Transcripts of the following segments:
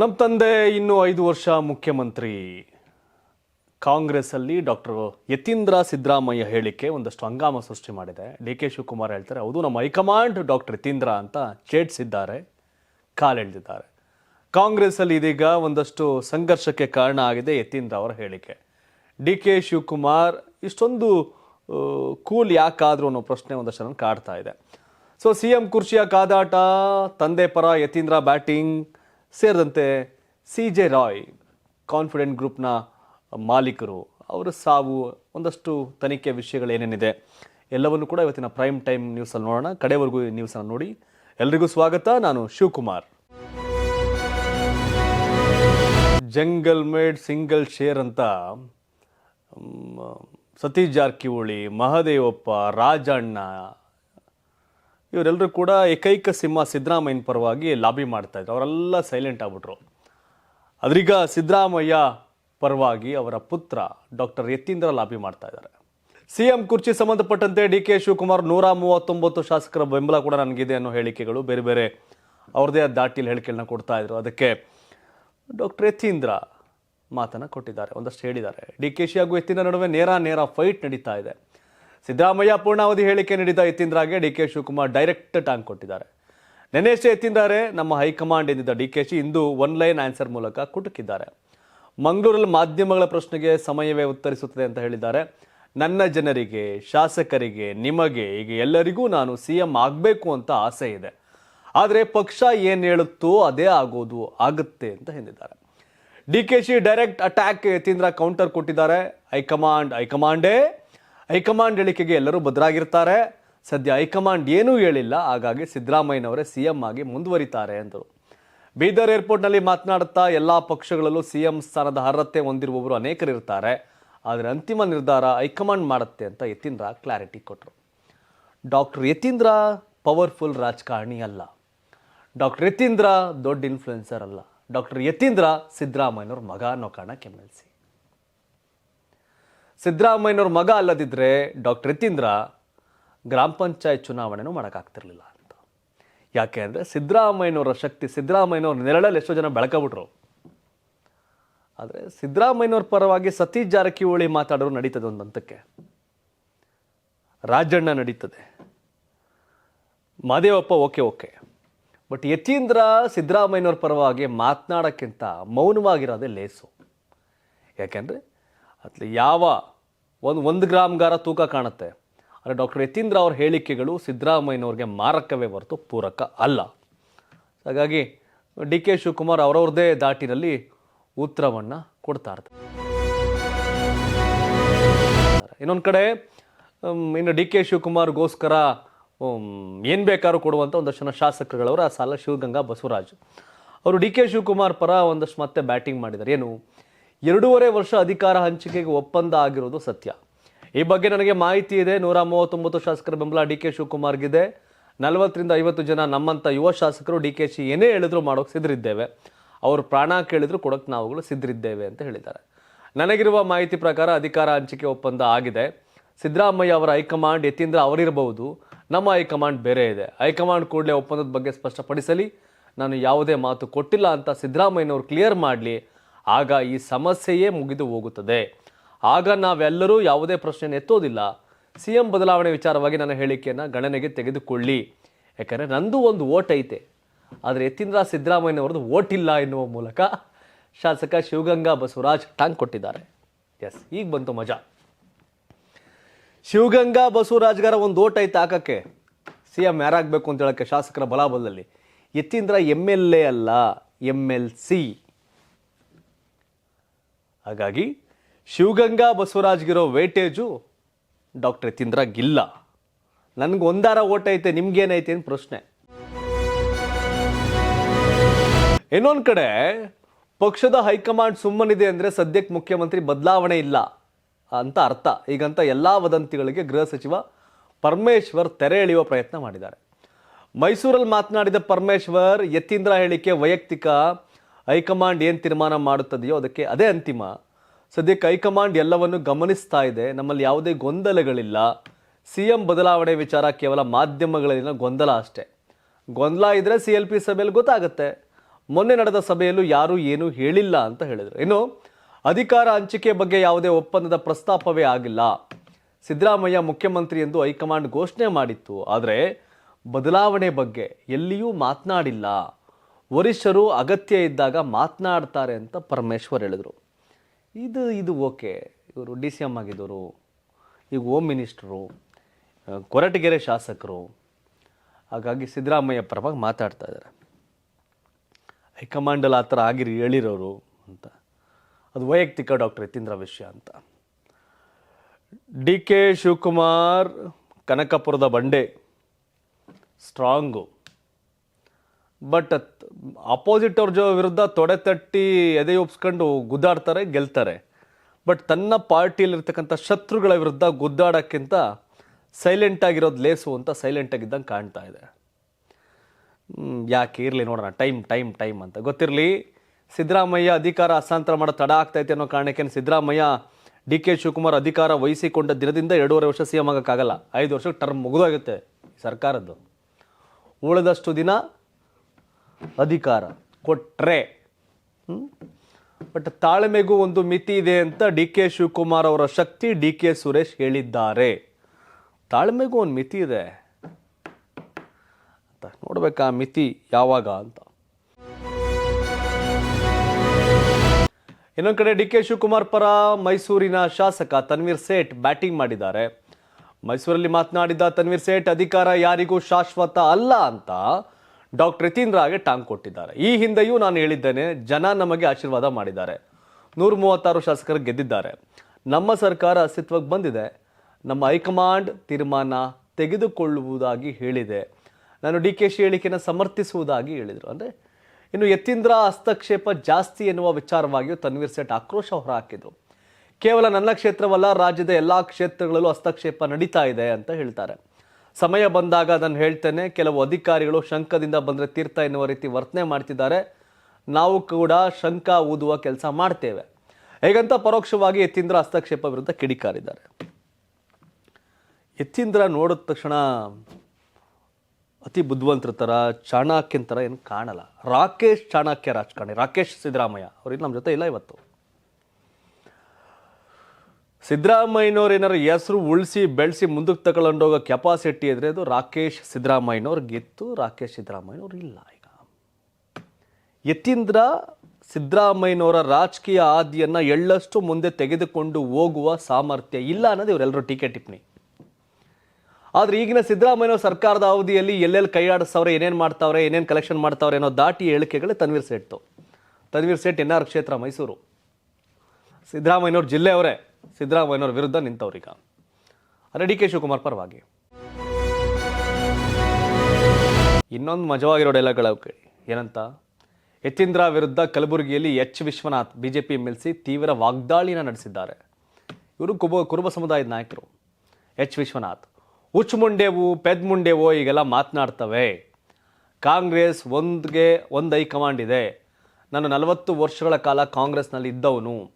ನಮ್ಮ ತಂದೆ ಇನ್ನು ಐದು ವರ್ಷ ಮುಖ್ಯಮಂತ್ರಿ. ಕಾಂಗ್ರೆಸ್ಸಲ್ಲಿ ಡಾಕ್ಟರ್ ಯತೀಂದ್ರ ಸಿದ್ದರಾಮಯ್ಯ ಹೇಳಿಕೆ ಒಂದಷ್ಟು ಹಂಗಾಮ ಸೃಷ್ಟಿ ಮಾಡಿದೆ. ಡಿ ಕೆ ಶಿವಕುಮಾರ್ ಹೇಳ್ತಾರೆ, ಹೌದು, ನಮ್ಮ ಹೈಕಮಾಂಡ್ ಡಾಕ್ಟರ್ ಯತೀಂದ್ರ ಅಂತ ಚೇಟ್ಸಿದ್ದಾರೆ ಕಾಲೆಳೆದಿದ್ದಾರೆ. ಕಾಂಗ್ರೆಸ್ಸಲ್ಲಿ ಇದೀಗ ಒಂದಷ್ಟು ಸಂಘರ್ಷಕ್ಕೆ ಕಾರಣ ಆಗಿದೆ ಯತೀಂದ್ರ ಅವರ ಹೇಳಿಕೆ. ಡಿ ಕೆ ಶಿವಕುಮಾರ್, ಇಷ್ಟೊಂದು ಕೂಲ್ ಯಾಕಾದರೂ ಅನ್ನೋ ಪ್ರಶ್ನೆ ಒಂದಷ್ಟು ನನಗೆ ಕಾಡ್ತಾ ಇದೆ. ಸೊ, ಸಿ ಎಂ ಕುರ್ಚಿಯ ಕಾದಾಟ, ತಂದೆ ಪರ ಯತೀಂದ್ರ ಬ್ಯಾಟಿಂಗ್ ಸೇರಿದಂತೆ ಸಿ ಜೆ ರಾಯ್, ಕಾನ್ಫಿಡೆಂಟ್ ಗ್ರೂಪ್ನ ಮಾಲೀಕರು, ಅವರ ಸಾವು, ಒಂದಷ್ಟು ತನಿಖೆ ವಿಷಯಗಳು ಏನೇನಿದೆ, ಎಲ್ಲವನ್ನು ಕೂಡ ಇವತ್ತಿನ ಪ್ರೈಮ್ ಟೈಮ್ ನ್ಯೂಸಲ್ಲಿ ನೋಡೋಣ. ಕಡೆವರೆಗೂ ಈ ನ್ಯೂಸನ್ನು ನೋಡಿ. ಎಲ್ರಿಗೂ ಸ್ವಾಗತ. ನಾನು ಶಿವಕುಮಾರ್. ಜಂಗಲ್ ಮೇಡ್ ಸಿಂಗಲ್ ಶೇರ್ ಅಂತ ಸತೀಶ್ ಜಾರಕಿಹೊಳಿ, ಮಹದೇವಪ್ಪ, ರಾಜಣ್ಣ ಇವರೆಲ್ಲರೂ ಕೂಡ ಏಕೈಕ ಸಿಂಹ ಸಿದ್ದರಾಮಯ್ಯನ ಪರವಾಗಿ ಲಾಬಿ ಮಾಡ್ತಾ ಇದ್ರು. ಅವರೆಲ್ಲ ಸೈಲೆಂಟ್ ಆಗ್ಬಿಟ್ರು. ಅದ್ರೀಗ ಸಿದ್ದರಾಮಯ್ಯ ಪರವಾಗಿ ಅವರ ಪುತ್ರ ಡಾಕ್ಟರ್ ಯತೀಂದ್ರ ಲಾಬಿ ಮಾಡ್ತಾ ಇದ್ದಾರೆ. ಸಿಎಂ ಕುರ್ಚಿ ಸಂಬಂಧಪಟ್ಟಂತೆ ಡಿ ಕೆ ಶಿವಕುಮಾರ್ ನೂರ ಮೂವತ್ತೊಂಬತ್ತು ಶಾಸಕರ ಬೆಂಬಲ ಕೂಡ ನನಗಿದೆ ಅನ್ನೋ ಹೇಳಿಕೆಗಳು ಬೇರೆ ಬೇರೆ ಅವ್ರದೇ ದಾಟಿಲಿ ಹೇಳಿಕೆಗಳನ್ನ ಕೊಡ್ತಾ ಇದ್ರು. ಅದಕ್ಕೆ ಡಾಕ್ಟರ್ ಯತೀಂದ್ರ ಮಾತನ್ನು ಕೊಟ್ಟಿದ್ದಾರೆ. ಒಂದಷ್ಟು ಹೇಳಿದ್ದಾರೆ. ಡಿ ಕೆ ಶಿ ಹಾಗೂ ಯತೀಂದ್ರ ನಡುವೆ ನೇರ ನೇರ ಫೈಟ್ ನಡೀತಾ ಇದೆ. ಸಿದ್ದರಾಮಯ್ಯ ಪೂರ್ಣಾವಧಿ ಹೇಳಿಕೆ ನೀಡಿದ ಯತೀಂದ್ರಾಗೆ ಡಿ ಕೆ ಶಿವಕುಮಾರ್ ಡೈರೆಕ್ಟ್ ಟಾಂಗ್ ಕೊಟ್ಟಿದ್ದಾರೆ. ನೆನೆಯಷ್ಟೇ ಎತ್ತಿದ್ದಾರೆ ನಮ್ಮ ಹೈಕಮಾಂಡ್ ಎಂದಿದ್ದ ಡಿ ಕೆ ಶಿ ಇಂದು ಒನ್ ಲೈನ್ ಆನ್ಸರ್ ಮೂಲಕ ಕುಟುಕಿದ್ದಾರೆ. ಮಂಗಳೂರಲ್ಲಿ ಮಾಧ್ಯಮಗಳ ಪ್ರಶ್ನೆಗೆ ಸಮಯವೇ ಉತ್ತರಿಸುತ್ತದೆ ಅಂತ ಹೇಳಿದ್ದಾರೆ. ನನ್ನ ಜನರಿಗೆ, ಶಾಸಕರಿಗೆ, ನಿಮಗೆ, ಈಗ ಎಲ್ಲರಿಗೂ ನಾನು ಸಿ ಎಂ ಆಗಬೇಕು ಅಂತ ಆಸೆ ಇದೆ. ಆದರೆ ಪಕ್ಷ ಏನು ಹೇಳುತ್ತೋ ಅದೇ ಆಗೋದು ಆಗುತ್ತೆ ಅಂತ ಹೇಳಿದ್ದಾರೆ D K Shi direct attack Yathindra counter ಕೊಟ್ಟಿದ್ದಾರೆ. ಹೈಕಮಾಂಡ್, ಹೈಕಮಾಂಡೇ ಹೈಕಮಾಂಡ್ ಹೇಳಿಕೆಗೆ ಎಲ್ಲರೂ ಬದ್ರಾಗಿರ್ತಾರೆ. ಸದ್ಯ ಹೈಕಮಾಂಡ್ ಏನೂ ಹೇಳಿಲ್ಲ. ಹಾಗಾಗಿ ಸಿದ್ದರಾಮಯ್ಯನವರೇ ಸಿ ಎಂ ಆಗಿ ಮುಂದುವರಿತಾರೆ ಅಂದರು ಬೀದರ್ ಏರ್ಪೋರ್ಟ್ನಲ್ಲಿ ಮಾತನಾಡುತ್ತಾ ಎಲ್ಲ ಪಕ್ಷಗಳಲ್ಲೂ ಸಿ ಎಂ ಸ್ಥಾನದ ಅರ್ಹತೆ ಹೊಂದಿರುವವರು ಅನೇಕರಿರ್ತಾರೆ. ಆದರೆ ಅಂತಿಮ ನಿರ್ಧಾರ ಹೈಕಮಾಂಡ್ ಮಾಡುತ್ತೆ ಅಂತ ಯತೀಂದ್ರ ಕ್ಲಾರಿಟಿ ಕೊಟ್ಟರು. ಡಾಕ್ಟರ್ ಯತೀಂದ್ರ ಪವರ್ಫುಲ್ ರಾಜಕಾರಣಿ ಅಲ್ಲ. ಡಾಕ್ಟರ್ ಯತೀಂದ್ರ ದೊಡ್ಡ ಇನ್ಫ್ಲುಯೆನ್ಸರ್ ಅಲ್ಲ. ಡಾಕ್ಟರ್ ಯತೀಂದ್ರ ಸಿದ್ದರಾಮಯ್ಯನವ್ರ ಮಗ ಅನ್ನೋ ಕಾರಣಕ್ಕೆ ಕೆಮ್ಮೆಲ್ಸಿ ಸಿದ್ದರಾಮಯ್ಯನವ್ರ ಮಗ ಅಲ್ಲದಿದ್ದರೆ ಡಾಕ್ಟರ್ ಯತೀಂದ್ರ ಗ್ರಾಮ ಪಂಚಾಯತ್ ಚುನಾವಣೆನೂ ಮಾಡೋಕ್ಕಾಗ್ತಿರ್ಲಿಲ್ಲ ಅಂತ. ಯಾಕೆ ಅಂದರೆ ಸಿದ್ದರಾಮಯ್ಯನವರ ಶಕ್ತಿ, ಸಿದ್ದರಾಮಯ್ಯನವ್ರ ನೆರಳಲ್ಲಿ ಎಷ್ಟೋ ಜನ ಬೆಳಕಬಿಟ್ರು. ಆದರೆ ಸಿದ್ದರಾಮಯ್ಯನವ್ರ ಪರವಾಗಿ ಸತೀಶ್ ಜಾರಕಿಹೊಳಿ ಮಾತಾಡೋರು ನಡೀತದೆ ಒಂದು ಹಂತಕ್ಕೆ. ರಾಜಣ್ಣ ನಡೀತದೆ. Madevappa okay okay. But Yathindra ಸಿದ್ದರಾಮಯ್ಯನವ್ರ ಪರವಾಗಿ ಮಾತನಾಡೋಕ್ಕಿಂತ ಮೌನವಾಗಿರೋದೇ ಲೇಸು. ಯಾಕೆಂದರೆ ಅಲ್ಲಿ ಯಾವ ಒಂದು ಒಂದು ಗ್ರಾಮ್ಗಾರ ತೂಕ ಕಾಣುತ್ತೆ. ಆದರೆ ಡಾಕ್ಟರ್ ಯತೀಂದ್ರ ಅವ್ರ ಹೇಳಿಕೆಗಳು ಸಿದ್ದರಾಮಯ್ಯನವ್ರಿಗೆ ಮಾರಕವೇ ಹೊರತು ಪೂರಕ ಅಲ್ಲ. ಹಾಗಾಗಿ ಡಿ ಕೆ ಶಿವಕುಮಾರ್ ಅವರವ್ರದ್ದೇ ದಾಟಿನಲ್ಲಿ ಉತ್ತರವನ್ನು ಕೊಡ್ತಾ ಇರ್ತಾರೆ. ಇನ್ನೊಂದು ಕಡೆ ಇನ್ನು ಡಿ ಕೆ ಶಿವಕುಮಾರ್ಗೋಸ್ಕರ ಏನು ಬೇಕಾದ್ರೂ ಕೊಡುವಂಥ ಒಂದಷ್ಟು ಜನ ಶಾಸಕರುಗಳವರು ಸಾಲ ಶಿವಗಂಗಾ ಬಸವರಾಜ್. ಅವರು ಡಿ ಕೆ ಶಿವಕುಮಾರ್ ಪರ ಒಂದಷ್ಟು ಮತ್ತೆ ಬ್ಯಾಟಿಂಗ್ ಮಾಡಿದ್ದಾರೆ. ಏನು? ಎರಡೂವರೆ ವರ್ಷ ಅಧಿಕಾರ ಹಂಚಿಕೆಗೆ ಒಪ್ಪಂದ ಆಗಿರೋದು ಸತ್ಯ. ಈ ಬಗ್ಗೆ ನನಗೆ ಮಾಹಿತಿ ಇದೆ. ನೂರ ಮೂವತ್ತೊಂಬತ್ತು ಶಾಸಕರ ಬೆಂಬಲ, ಡಿ ಕೆ ಶಿವಕುಮಾರ್ಗಿದೆ. ನಲವತ್ತರಿಂದ ಐವತ್ತು ಜನ ನಮ್ಮಂಥ ಯುವ ಶಾಸಕರು, ಡಿ ಕೆ ಶಿ ಏನೇ ಹೇಳಿದ್ರು ಮಾಡೋಕೆ ಸಿದ್ಧರಿದ್ದೇವೆ. ಅವರು ಪ್ರಾಣ ಕೇಳಿದ್ರು ಕೊಡೋಕೆ ನಾವುಗಳು ಸಿದ್ಧರಿದ್ದೇವೆ ಅಂತ ಹೇಳಿದ್ದಾರೆ. ನನಗಿರುವ ಮಾಹಿತಿ ಪ್ರಕಾರ ಅಧಿಕಾರ ಹಂಚಿಕೆ ಒಪ್ಪಂದ ಆಗಿದೆ. ಸಿದ್ದರಾಮಯ್ಯ ಅವರ ಹೈಕಮಾಂಡ್ ಯತೀಂದ್ರ ಅವರಿರಬಹುದು. ನಮ್ಮ ಹೈಕಮಾಂಡ್ ಬೇರೆ ಇದೆ. ಹೈಕಮಾಂಡ್ ಕೂಡಲೇ ಒಪ್ಪಂದದ ಬಗ್ಗೆ ಸ್ಪಷ್ಟಪಡಿಸಲಿ. ನಾನು ಯಾವುದೇ ಮಾತು ಕೊಟ್ಟಿಲ್ಲ ಅಂತ ಸಿದ್ದರಾಮಯ್ಯನವರು ಕ್ಲಿಯರ್ ಮಾಡಲಿ. ಆಗ ಈ ಸಮಸ್ಯೆಯೇ ಮುಗಿದು ಹೋಗುತ್ತದೆ. ಆಗ ನಾವೆಲ್ಲರೂ ಯಾವುದೇ ಪ್ರಶ್ನೆಯನ್ನು ಎತ್ತೋದಿಲ್ಲ. ಸಿ ಎಂ ಬದಲಾವಣೆ ವಿಚಾರವಾಗಿ ನನ್ನ ಹೇಳಿಕೆಯನ್ನು ಗಣನೆಗೆ ತೆಗೆದುಕೊಳ್ಳಿ. ಯಾಕಂದರೆ ನಂದು ಒಂದು ಓಟ್ ಐತೆ. ಆದರೆ ಯತೀಂದ್ರ ಸಿದ್ದರಾಮಯ್ಯನವ್ರದ್ದು ಓಟ್ ಇಲ್ಲ ಎನ್ನುವ ಮೂಲಕ ಶಾಸಕ ಶಿವಗಂಗಾ ಬಸವರಾಜ್ ಟಾಂಗ್ ಕೊಟ್ಟಿದ್ದಾರೆ. ಎಸ್, ಈಗ ಬಂತು ಮಜಾ. ಶಿವಗಂಗಾ ಬಸವರಾಜ್ಗಾರ ಒಂದು ಓಟ್ ಐತೆ ಹಾಕಕ್ಕೆ. ಸಿ ಎಂ ಯಾರಾಗಬೇಕು ಅಂತ ಹೇಳಕ್ಕೆ ಶಾಸಕರ ಬಲಾಬಲದಲ್ಲಿ. ಯತೀಂದ್ರ ಎಂ ಎಲ್ ಎ ಅಲ್ಲ ಎಂ ಎಲ್ ಸಿ. ಹಾಗಾಗಿ ಶಿವಗಂಗಾ ಬಸವರಾಜ್ಗಿರೋ ವೇಟೇಜು ಡಾಕ್ಟರ್ ತಿಂದ್ರಾಗಿಲ್ಲ ನನಗೆ ಒಂದಾರ ಓಟ್ ಐತೆ ನಿಮ್ಗೇನೈತೆ ಅಂತ ಪ್ರಶ್ನೆ? ಇನ್ನೊಂದು ಕಡೆ, ಪಕ್ಷದ ಹೈಕಮಾಂಡ್ ಸುಮ್ಮನಿದೆ ಅಂದರೆ ಸದ್ಯಕ್ಕೆ ಮುಖ್ಯಮಂತ್ರಿ ಬದಲಾವಣೆ ಇಲ್ಲ ಅಂತ ಅರ್ಥ. ಈಗಂತ ಎಲ್ಲ ವದಂತಿಗಳಿಗೆ ಗೃಹ ಸಚಿವ ಪರಮೇಶ್ವರ್ ತೆರೆ ಎಳೆಯುವ ಪ್ರಯತ್ನ ಮಾಡಿದ್ದಾರೆ. ಮೈಸೂರಲ್ಲಿ ಮಾತನಾಡಿದ ಪರಮೇಶ್ವರ್ ಯತೀಂದ್ರ ಹೇಳಿಕೆ ವೈಯಕ್ತಿಕ. ಹೈಕಮಾಂಡ್ ಏನು ತೀರ್ಮಾನ ಮಾಡುತ್ತದೆಯೋ ಅದಕ್ಕೆ ಅದೇ ಅಂತಿಮ. ಸದ್ಯಕ್ಕೆ ಹೈಕಮಾಂಡ್ ಎಲ್ಲವನ್ನು ಗಮನಿಸ್ತಾ ಇದೆ. ನಮ್ಮಲ್ಲಿ ಯಾವುದೇ ಗೊಂದಲಗಳಿಲ್ಲ. ಸಿ ಎಂ ಬದಲಾವಣೆ ವಿಚಾರ ಕೇವಲ ಮಾಧ್ಯಮಗಳಲ್ಲಿನ ಗೊಂದಲ ಅಷ್ಟೇ. ಗೊಂದಲ ಇದ್ದರೆ ಸಿ ಎಲ್ ಪಿ ಸಭೆಯಲ್ಲಿ ಗೊತ್ತಾಗುತ್ತೆ. ಮೊನ್ನೆ ನಡೆದ ಸಭೆಯಲ್ಲೂ ಯಾರೂ ಏನೂ ಹೇಳಿಲ್ಲ ಅಂತ ಹೇಳಿದರು. ಇನ್ನು ಅಧಿಕಾರ ಹಂಚಿಕೆ ಬಗ್ಗೆ ಯಾವುದೇ ಒಪ್ಪಂದದ ಪ್ರಸ್ತಾಪವೇ ಆಗಿಲ್ಲ. ಸಿದ್ದರಾಮಯ್ಯ ಮುಖ್ಯಮಂತ್ರಿ ಎಂದು ಹೈಕಮಾಂಡ್ ಘೋಷಣೆ ಮಾಡಿತ್ತು. ಆದರೆ ಬದಲಾವಣೆ ಬಗ್ಗೆ ಎಲ್ಲಿಯೂ ಮಾತನಾಡಿಲ್ಲ. ವರಿಷ್ಠರು ಅಗತ್ಯ ಇದ್ದಾಗ ಮಾತನಾಡ್ತಾರೆ ಅಂತ ಪರಮೇಶ್ವರ್ ಹೇಳಿದರು. ಇದು ಇದು ಓಕೆ. ಇವರು ಡಿ ಸಿ ಎಂ ಆಗಿದ್ದವರು, ಈಗ ಹೋಮ್ ಮಿನಿಸ್ಟ್ರು ಕೊರಟಗೆರೆ ಶಾಸಕರು, ಹಾಗಾಗಿ ಸಿದ್ದರಾಮಯ್ಯ ಪರವಾಗಿ ಮಾತಾಡ್ತಾ ಇದ್ದಾರೆ. ಹೈಕಮಾಂಡಲ್ಲಿ ಆ ಥರ ಆಗಿರಿ, ಹೇಳಿರೋರು ಅಂತ. ಅದು ವೈಯಕ್ತಿಕ ಡಾಕ್ಟರ್ ಯತೀಂದ್ರ ವಿಷಯ ಅಂತ. ಡಿ ಕೆ ಶಿವಕುಮಾರ್ ಕನಕಪುರದ ಬಂಡೆ, ಸ್ಟ್ರಾಂಗು. ಬಟ್ ಅಪೋಸಿಟ್ ಅವ್ರ ಜೊ ವಿರುದ್ಧ ತೊಡೆ ತಟ್ಟಿ ಎದೆ ಒಪ್ಸ್ಕೊಂಡು ಗುದ್ದಾಡ್ತಾರೆ, ಗೆಲ್ತಾರೆ. ಬಟ್ ತನ್ನ ಪಾರ್ಟಿಯಲ್ಲಿರ್ತಕ್ಕಂಥ ಶತ್ರುಗಳ ವಿರುದ್ಧ ಗುದ್ದಾಡೋಕ್ಕಿಂತ ಸೈಲೆಂಟ್ ಆಗಿರೋದು ಲೇಸು ಅಂತ ಸೈಲೆಂಟ್ ಆಗಿದ್ದಂಗೆ ಕಾಣ್ತಾ ಇದೆ. ಯಾಕೆ ಇರಲಿ ನೋಡೋಣ, ಟೈಮ್ ಟೈಮ್ ಟೈಮ್ ಅಂತ. ಗೊತ್ತಿರಲಿ, ಸಿದ್ದರಾಮಯ್ಯ ಅಧಿಕಾರ ಹಸ್ತಾಂತರ ಮಾಡೋ ತಡ ಆಗ್ತೈತೆ ಅನ್ನೋ ಕಾರಣಕ್ಕೆ ಸಿದ್ದರಾಮಯ್ಯ ಡಿ ಕೆ ಶಿವಕುಮಾರ್ ಅಧಿಕಾರ ವಹಿಸಿಕೊಂಡ ದಿನದಿಂದ ಎರಡೂವರೆ ವರ್ಷ ಸಿ ಎಂ ಆಗೋಕ್ಕಾಗಲ್ಲ. ಐದು ವರ್ಷಕ್ಕೆ ಟರ್ಮ್ ಮುಗಿದೋಗುತ್ತೆ ಸರ್ಕಾರದ್ದು. ಉಳಿದಷ್ಟು ದಿನ ಅಧಿಕಾರ ಕೊಟ್ಟರೆ ಬಟ್ ತಾಳ್ಮೆಗೂ ಒಂದು ಮಿತಿ ಇದೆ ಅಂತ ಡಿ ಕೆ ಶಿವಕುಮಾರ್ ಅವರ ಶಕ್ತಿ ಡಿ ಕೆ ಸುರೇಶ್ ಹೇಳಿದ್ದಾರೆ. ತಾಳ್ಮೆಗೂ ಒಂದು ಮಿತಿ ಇದೆ. ಅಂತ ನೋಡ್ಬೇಕಾ ಮಿತಿ ಯಾವಾಗ ಅಂತ. ಇನ್ನೊಂದು ಕಡೆ ಡಿ ಕೆ ಶಿವಕುಮಾರ್ ಪರ ಮೈಸೂರಿನ ಶಾಸಕ ತನ್ವೀರ್ ಸೇಠ್ ಬ್ಯಾಟಿಂಗ್ ಮಾಡಿದ್ದಾರೆ. ಮೈಸೂರಲ್ಲಿ ಮಾತನಾಡಿದ ತನ್ವೀರ್ ಸೇಠ್, ಅಧಿಕಾರ ಯಾರಿಗೂ ಶಾಶ್ವತ ಅಲ್ಲ ಅಂತ ಡಾಕ್ಟರ್ ಯತೀಂದ್ರಗೆ ಟಾಂಗ್ ಕೊಟ್ಟಿದ್ದಾರೆ. ಈ ಹಿಂದೆಯೂ ನಾನು ಹೇಳಿದ್ದೇನೆ, ಜನ ನಮಗೆ ಆಶೀರ್ವಾದ ಮಾಡಿದ್ದಾರೆ. ನೂರ ಮೂವತ್ತಾರು ಶಾಸಕರು ಗೆದ್ದಿದ್ದಾರೆ. ನಮ್ಮ ಸರ್ಕಾರ ಅಸ್ತಿತ್ವಕ್ಕೆ ಬಂದಿದೆ. ನಮ್ಮ ಹೈಕಮಾಂಡ್ ತೀರ್ಮಾನ ತೆಗೆದುಕೊಳ್ಳುವುದಾಗಿ ಹೇಳಿದೆ. ನಾನು ಡಿ ಕೆ ಶಿ ಹೇಳಿಕೆಯನ್ನು ಸಮರ್ಥಿಸುವುದಾಗಿ ಹೇಳಿದರು. ಅಂದರೆ ಇನ್ನು ಯತೀಂದ್ರ ಹಸ್ತಕ್ಷೇಪ ಜಾಸ್ತಿ ಎನ್ನುವ ವಿಚಾರವಾಗಿಯೂ ತನ್ವೀರ್ ಸೇಠ್ ಆಕ್ರೋಶ ಹೊರಹಾಕಿದರು. ಕೇವಲ ನನ್ನ ಕ್ಷೇತ್ರವಲ್ಲ, ರಾಜ್ಯದ ಎಲ್ಲ ಕ್ಷೇತ್ರಗಳಲ್ಲೂ ಹಸ್ತಕ್ಷೇಪ ನಡೀತಾ ಇದೆ ಅಂತ ಹೇಳ್ತಾರೆ. ಸಮಯ ಬಂದಾಗ ಅದನ್ನು ಹೇಳ್ತೇನೆ. ಕೆಲವು ಅಧಿಕಾರಿಗಳು ಶಂಕದಿಂದ ಬಂದರೆ ತೀರ್ಥ ಎನ್ನುವ ರೀತಿ ವರ್ತನೆ ಮಾಡ್ತಿದ್ದಾರೆ. ನಾವು ಕೂಡ ಶಂಕ ಊದುವ ಕೆಲಸ ಮಾಡ್ತೇವೆ. ಹೇಗಂತ ಪರೋಕ್ಷವಾಗಿ ಯತೀಂದ್ರ ಹಸ್ತಕ್ಷೇಪ ವಿರುದ್ಧ ಕಿಡಿಕಾರಿದ್ದಾರೆ. ಯತೀಂದ್ರ ನೋಡಿದ ತಕ್ಷಣ ಅತಿ ಬುದ್ಧಿವಂತರ ಥರ, ಚಾಣಾಕ್ಯನ ಥರ ಏನು ಕಾಣಲ್ಲ. ರಾಕೇಶ್ ಚಾಣಾಕ್ಯ ರಾಜಕಾರಣಿ, ರಾಕೇಶ್ ಸಿದ್ದರಾಮಯ್ಯ. ಅವ್ರಿಗೆ ನಮ್ಮ ಜೊತೆ ಇಲ್ಲ ಇವತ್ತು. ಸಿದ್ದರಾಮಯ್ಯನವ್ರು ಹೆಸರು ಉಳಿಸಿ, ಬೆಳೆಸಿ ಮುಂದಕ್ಕೆ ತಗೊಂಡೋಗೋ ಕೆಪಾಸಿಟಿ ಇದ್ರೆ ಅದು ರಾಕೇಶ್ ಸಿದ್ದರಾಮಯ್ಯನವ್ರು ಗೆತ್ತು, ರಾಕೇಶ್ ಸಿದ್ದರಾಮಯ್ಯನವ್ರು ಇಲ್ಲ ಈಗ. ಯತೀಂದ್ರ ಸಿದ್ದರಾಮಯ್ಯನವರ ರಾಜಕೀಯ ಆದಿಯನ್ನು ಎಳ್ಳಷ್ಟು ಮುಂದೆ ತೆಗೆದುಕೊಂಡು ಹೋಗುವ ಸಾಮರ್ಥ್ಯ ಇಲ್ಲ ಅನ್ನೋದು ಇವರೆಲ್ಲರೂ ಟೀಕೆ ಟಿಪ್ಪಣಿ. ಆದರೆ ಈಗಿನ ಸಿದ್ದರಾಮಯ್ಯನವ್ರ ಸರ್ಕಾರದ ಅವಧಿಯಲ್ಲಿ ಎಲ್ಲೆಲ್ಲಿ ಕೈಯಾಡಿಸ್ತವ್ರೆ ಏನೇನು ಮಾಡ್ತಾವ್ರೆ, ಏನೇನು ಕಲೆಕ್ಷನ್ ಮಾಡ್ತಾವ್ರೆ ಅನ್ನೋ ದಾಟಿ ಹೇಳಿಕೆಗಳೇ ತನ್ವೀರ್ ಸೇಠ್ತು ತನ್ವೀರ್ ಸೇಟ್ ಎನ್ ಆರ್ ಕ್ಷೇತ್ರ ಮೈಸೂರು. ಸಿದ್ದರಾಮಯ್ಯನವ್ರ ಜಿಲ್ಲೆಯವರೇ ಸಿದ್ದರಾಮಯ್ಯನವ್ರ ವಿರುದ್ಧ ನಿಂತವ್ರೀಗ. ಅಂದರೆ ಡಿ ಕೆ ಶಿವಕುಮಾರ್ ಪರವಾಗಿ. ಇನ್ನೊಂದು ಮಜವಾಗಿರೋ ಡೈಲಾಗ್ಗಳ ಏನಂತ? ಯತೀಂದ್ರ ವಿರುದ್ಧ ಕಲಬುರಗಿಯಲ್ಲಿ H. Vishwanath BJP M L C ತೀವ್ರ ವಾಗ್ದಾಳಿನ ನಡೆಸಿದ್ದಾರೆ. ಇವರು ಕುಬ ಕುರುಬ ಸಮುದಾಯದ ನಾಯಕರು. ಎಚ್. ವಿಶ್ವನಾಥ್, ಉಚ್ ಮುಂಡೆವು ಪೆದ್ ಮುಂಡೆವು ಈಗೆಲ್ಲ ಮಾತನಾಡ್ತವೆ. ಕಾಂಗ್ರೆಸ್ ಒಂದ್ಗೆ ಒಂದು ಹೈಕಮಾಂಡ್ ಇದೆ. ನಾನು ನಲವತ್ತು ವರ್ಷಗಳ ಕಾಲ ಕಾಂಗ್ರೆಸ್ನಲ್ಲಿ ಇದ್ದವನು.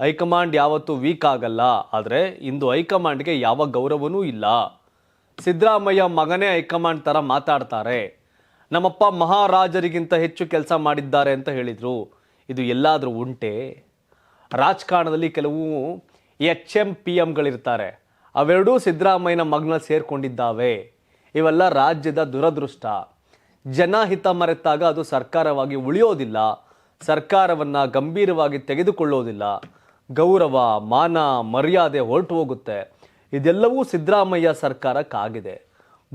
ಹೈಕಮಾಂಡ್ ಯಾವತ್ತೂ ವೀಕ್ ಆಗಲ್ಲ, ಆದರೆ ಇಂದು ಹೈಕಮಾಂಡ್ಗೆ ಯಾವ ಗೌರವನೂ ಇಲ್ಲ. ಸಿದ್ದರಾಮಯ್ಯ ಮಗನೇ ಹೈಕಮಾಂಡ್ ಥರ ಮಾತಾಡ್ತಾರೆ. ನಮ್ಮಪ್ಪ ಮಹಾರಾಜರಿಗಿಂತ ಹೆಚ್ಚು ಕೆಲಸ ಮಾಡಿದ್ದಾರೆ ಅಂತ ಹೇಳಿದರು. ಇದು ಎಲ್ಲಾದರೂ ಉಂಟೆ? ರಾಜಕಾರಣದಲ್ಲಿ ಕೆಲವು ಎಚ್ ಎಂ ಪಿ ಎಮ್ಗಳಿರ್ತಾರೆ ಅವೆರಡೂ ಸಿದ್ದರಾಮಯ್ಯನ ಮಗ್ನ ಸೇರಿಕೊಂಡಿದ್ದಾವೆ. ಇವೆಲ್ಲ ರಾಜ್ಯದ ದುರದೃಷ್ಟ. ಜನಹಿತ ಮರೆತಾಗ ಅದು ಸರ್ಕಾರವಾಗಿ ಉಳಿಯೋದಿಲ್ಲ. ಸರ್ಕಾರವನ್ನು ಗಂಭೀರವಾಗಿ ತೆಗೆದುಕೊಳ್ಳೋದಿಲ್ಲ. ಗೌರವ, ಮಾನ, ಮರ್ಯಾದೆ ಹೊರಟು ಹೋಗುತ್ತೆ. ಇದೆಲ್ಲವೂ ಸಿದ್ದರಾಮಯ್ಯ ಸರ್ಕಾರಕ್ಕಾಗಿದೆ.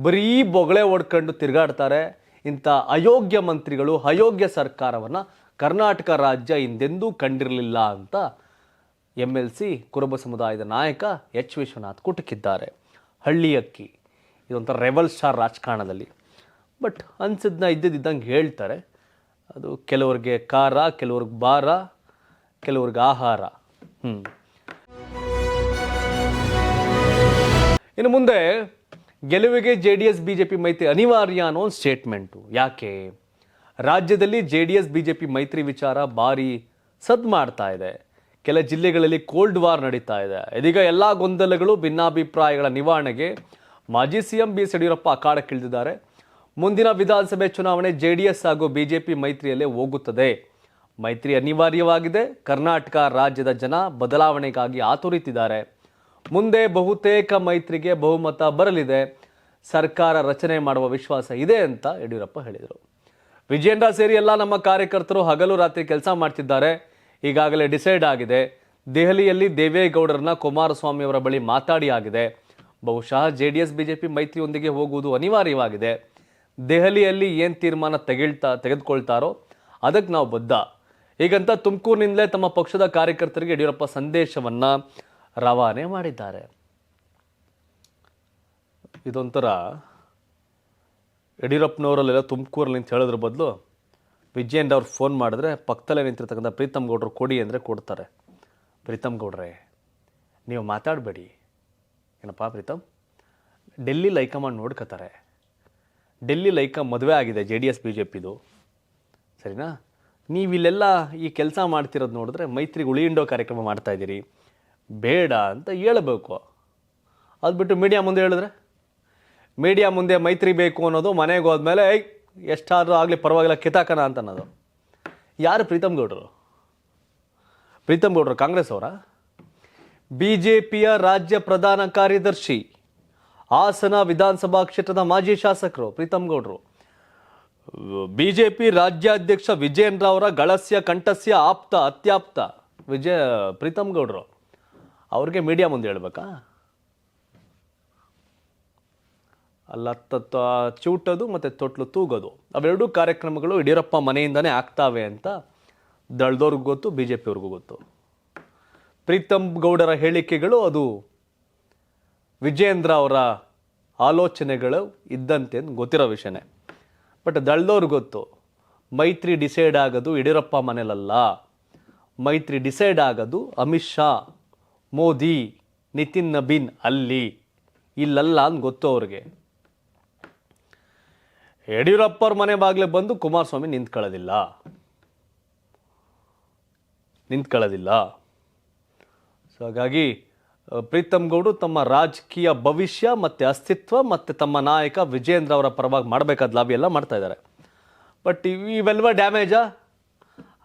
ಬರೀ ಬೊಗಳೆ ಹೊಡ್ಕೊಂಡು ತಿರುಗಾಡ್ತಾರೆ. ಇಂಥ ಅಯೋಗ್ಯ ಮಂತ್ರಿಗಳು ಅಯೋಗ್ಯ ಸರ್ಕಾರವನ್ನು ಕರ್ನಾಟಕ ರಾಜ್ಯ ಹಿಂದೆಂದೂ ಕಂಡಿರಲಿಲ್ಲ ಅಂತ ಎಂ ಎಲ್ ಸಿ ಕುರುಬ ಸಮುದಾಯದ ನಾಯಕ ಎಚ್ ವಿಶ್ವನಾಥ್ ಕುಟುಕಿದ್ದಾರೆ. ಹಳ್ಳಿ ಅಕ್ಕಿ ಇದೊಂಥರ ರೆವಲ್ ಸ್ಟಾರ್ ರಾಜಕಾರಣದಲ್ಲಿ. ಬಟ್ ಅನ್ಸಿದ್ನ ಇದ್ದಿದ್ದಂಗೆ ಹೇಳ್ತಾರೆ. ಅದು ಕೆಲವ್ರಿಗೆ ಖಾರ, ಕೆಲವ್ರಿಗೆ ಭಾರ, ಕೆಲವ್ರಿಗೆ ಆಹಾರ. ಇನ್ನು ಮುಂದೆ ಗೆಲುವಿಗೆ J D S B J P ಮೈತ್ರಿ ಅನಿವಾರ್ಯ ಅನ್ನೋ ಒಂದು ಸ್ಟೇಟ್ಮೆಂಟು ಯಾಕೆ? ರಾಜ್ಯದಲ್ಲಿ J D S B J P ಮೈತ್ರಿ ವಿಚಾರ ಭಾರಿ ಸದ್ ಮಾಡ್ತಾ ಇದೆ. ಕೆಲ ಜಿಲ್ಲೆಗಳಲ್ಲಿ ಕೋಲ್ಡ್ ವಾರ್ ನಡೀತಾ ಇದೆ. ಇದೀಗ ಎಲ್ಲ ಗೊಂದಲಗಳು, ಭಿನ್ನಾಭಿಪ್ರಾಯಗಳ ನಿವಾರಣೆಗೆ ಮಾಜಿ C M B S Yediyurappa ಅಖಾಡಕ್ಕಿಳಿದಿದ್ದಾರೆ. ಮುಂದಿನ ವಿಧಾನಸಭೆ ಚುನಾವಣೆ ಜೆ ಡಿ ಎಸ್ ಹಾಗೂ ಬಿಜೆಪಿ ಮೈತ್ರಿಯಲ್ಲೇ ಹೋಗುತ್ತದೆ. ಮೈತ್ರಿ ಅನಿವಾರ್ಯವಾಗಿದೆ. ಕರ್ನಾಟಕ ರಾಜ್ಯದ ಜನ ಬದಲಾವಣೆಗಾಗಿ ಆತುರಿತಿದ್ದಾರೆ. ಮುಂದೆ ಬಹುತೇಕ ಮೈತ್ರಿಗೆ ಬಹುಮತ ಬರಲಿದೆ. ಸರ್ಕಾರ ರಚನೆ ಮಾಡುವ ವಿಶ್ವಾಸ ಇದೆ ಅಂತ ಯಡಿಯೂರಪ್ಪ ಹೇಳಿದರು. ವಿಜೇಂದ್ರ ಸೇರಿ ಎಲ್ಲ ನಮ್ಮ ಕಾರ್ಯಕರ್ತರು ಹಗಲು ರಾತ್ರಿ ಕೆಲಸ ಮಾಡ್ತಿದ್ದಾರೆ. ಈಗಾಗಲೇ ಡಿಸೈಡ್ ಆಗಿದೆ. ದೆಹಲಿಯಲ್ಲಿ ದೇವೇಗೌಡರನ್ನ ಕುಮಾರಸ್ವಾಮಿ ಅವರ ಬಳಿ ಮಾತಾಡಿ ಆಗಿದೆ. ಬಹುಶಃ ಜೆ ಡಿ ಎಸ್ ಬಿಜೆಪಿ ಮೈತ್ರಿಯೊಂದಿಗೆ ಹೋಗುವುದು ಅನಿವಾರ್ಯವಾಗಿದೆ. ದೆಹಲಿಯಲ್ಲಿ ಏನು ತೀರ್ಮಾನ ತೆಗೆಳ್ತಾ ತೆಗೆದುಕೊಳ್ತಾರೋ ಅದಕ್ಕೆ ನಾವು ಬದ್ಧ. ಹೀಗಂತ ತುಮಕೂರಿನಿಂದಲೇ ತಮ್ಮ ಪಕ್ಷದ ಕಾರ್ಯಕರ್ತರಿಗೆ ಯಡಿಯೂರಪ್ಪ ಸಂದೇಶವನ್ನು ರವಾನೆ ಮಾಡಿದ್ದಾರೆ. ಇದೊಂಥರ ಯಡಿಯೂರಪ್ಪನವರಲ್ಲೆಲ್ಲ ತುಮಕೂರಲ್ಲಿ ನಿಂತು ಹೇಳಿದ್ರ ಬದಲು ವಿಜಯನ್ ಅವ್ರು ಫೋನ್ ಮಾಡಿದ್ರೆ ಪಕ್ಕದಲ್ಲೇ ನಿಂತಿರ್ತಕ್ಕಂಥ ಪ್ರೀತಮ್ ಗೌಡ್ರು ಕೊಡಿ ಅಂದರೆ ಕೊಡ್ತಾರೆ. ಪ್ರೀತಮ್ ಗೌಡ್ರೆ, ನೀವು ಮಾತಾಡಬೇಡಿ. ಏನಪ್ಪ ಪ್ರೀತಮ್? ಡೆಲ್ಲಿ ಲೈಕಮಾಂಡ್ ನೋಡ್ಕೋತಾರೆ. ಡೆಲ್ಲಿ ಲೈಕ ಮದುವೆ ಆಗಿದೆ J D S, B J ಪಿದು. ಸರಿನಾ? ನೀವಿಲ್ಲೆಲ್ಲ ಈ ಕೆಲಸ ಮಾಡ್ತಿರೋದು ನೋಡಿದ್ರೆ ಮೈತ್ರಿಗೆ ಉಳಿಯಿಂಡೋ ಕಾರ್ಯಕ್ರಮ ಮಾಡ್ತಾ ಇದ್ದೀರಿ. ಬೇಡ ಅಂತ ಹೇಳಬೇಕು. ಅದು ಬಿಟ್ಟು ಮೀಡಿಯಾ ಮುಂದೆ ಹೇಳಿದ್ರೆ? ಮೀಡಿಯಾ ಮುಂದೆ ಮೈತ್ರಿ ಬೇಕು ಅನ್ನೋದು ಮನೆಗೆ ಹೋದ್ಮೇಲೆ ಐ ಎಷ್ಟಾದರೂ ಆಗಲಿ ಪರವಾಗಿಲ್ಲ, ಕಿತಾಕನ ಅಂತ ಅನ್ನೋದು. ಯಾರು ಪ್ರೀತಮ್ ಗೌಡರು? ಪ್ರೀತಮ್ ಗೌಡರು ಕಾಂಗ್ರೆಸ್ ಅವರ? ಬಿ ಜೆ ಪಿಯ ರಾಜ್ಯ ಪ್ರಧಾನ ಕಾರ್ಯದರ್ಶಿ, ಹಾಸನ ವಿಧಾನಸಭಾ ಕ್ಷೇತ್ರದ ಮಾಜಿ ಶಾಸಕರು ಪ್ರೀತಮ್ ಗೌಡರು. ಬಿಜೆಪಿ ರಾಜ್ಯಾಧ್ಯಕ್ಷ ವಿಜೇಂದ್ರ ಅವರ ಗಳಸ್ಯ, ಕಂಠಸ್ಯ ಆಪ್ತ, ಅತ್ಯಾಪ್ತ. ವಿಜಯ, ಪ್ರೀತಮ್ ಗೌಡರು. ಅವ್ರಿಗೆ ಮೀಡಿಯಾ ಮುಂದೆ ಹೇಳ್ಬೇಕಾ? ಅಲ್ಲ ತತ್ತ ಚೂಟೋದು ಮತ್ತು ತೊಟ್ಲು ತೂಗೋದು. ಅವೆರಡೂ ಕಾರ್ಯಕ್ರಮಗಳು ಯಡಿಯೂರಪ್ಪ ಮನೆಯಿಂದನೇ ಆಗ್ತಾವೆ ಅಂತ ದಳದವ್ರಿಗೂ ಗೊತ್ತು ಬಿ ಜೆ ಪಿಯವ್ರಿಗೂ ಗೊತ್ತು. ಪ್ರೀತಮ್ ಗೌಡರ ಹೇಳಿಕೆಗಳು ಅದು ವಿಜಯೇಂದ್ರ ಅವರ ಆಲೋಚನೆಗಳು ಇದ್ದಂತೆ ಗೊತ್ತಿರೋ ವಿಷಯನೇ. ಬಟ್ ದಳ್ದವ್ರಿಗೆ ಗೊತ್ತು, ಮೈತ್ರಿ ಡಿಸೈಡ್ ಆಗೋದು ಯಡಿಯೂರಪ್ಪ ಮನೇಲಲ್ಲ. ಮೈತ್ರಿ ಡಿಸೈಡ್ ಆಗೋದು ಅಮಿತ್ ಶಾ, ಮೋದಿ, ನಿತಿನ್ ನಬೀನ್ ಅಲ್ಲಿ. ಇಲ್ಲಲ್ಲ ಅಂತ ಗೊತ್ತು ಅವ್ರಿಗೆ. ಯಡಿಯೂರಪ್ಪ ಅವ್ರ ಮನೆ ಬಾಗಿಲೇ ಬಂದು ಕುಮಾರಸ್ವಾಮಿ ನಿಂತ್ಕೊಳ್ಳೋದಿಲ್ಲ. ನಿಂತ್ಕೊಳ್ಳೋದಿಲ್ಲ. ಸೊ ಹಾಗಾಗಿ ಪ್ರೀತಮ್ ಗೌಡರು ತಮ್ಮ ರಾಜಕೀಯ ಭವಿಷ್ಯ ಮತ್ತು ಅಸ್ತಿತ್ವ ಮತ್ತು ತಮ್ಮ ನಾಯಕ ವಿಜೇಂದ್ರ ಅವರ ಪರವಾಗಿ ಮಾಡಬೇಕಾದ ಲಾಬಿ ಎಲ್ಲ ಮಾಡ್ತಾ ಇದ್ದಾರೆ. ಬಟ್ ಇವೆಲ್ವ ಡ್ಯಾಮೇಜಾ?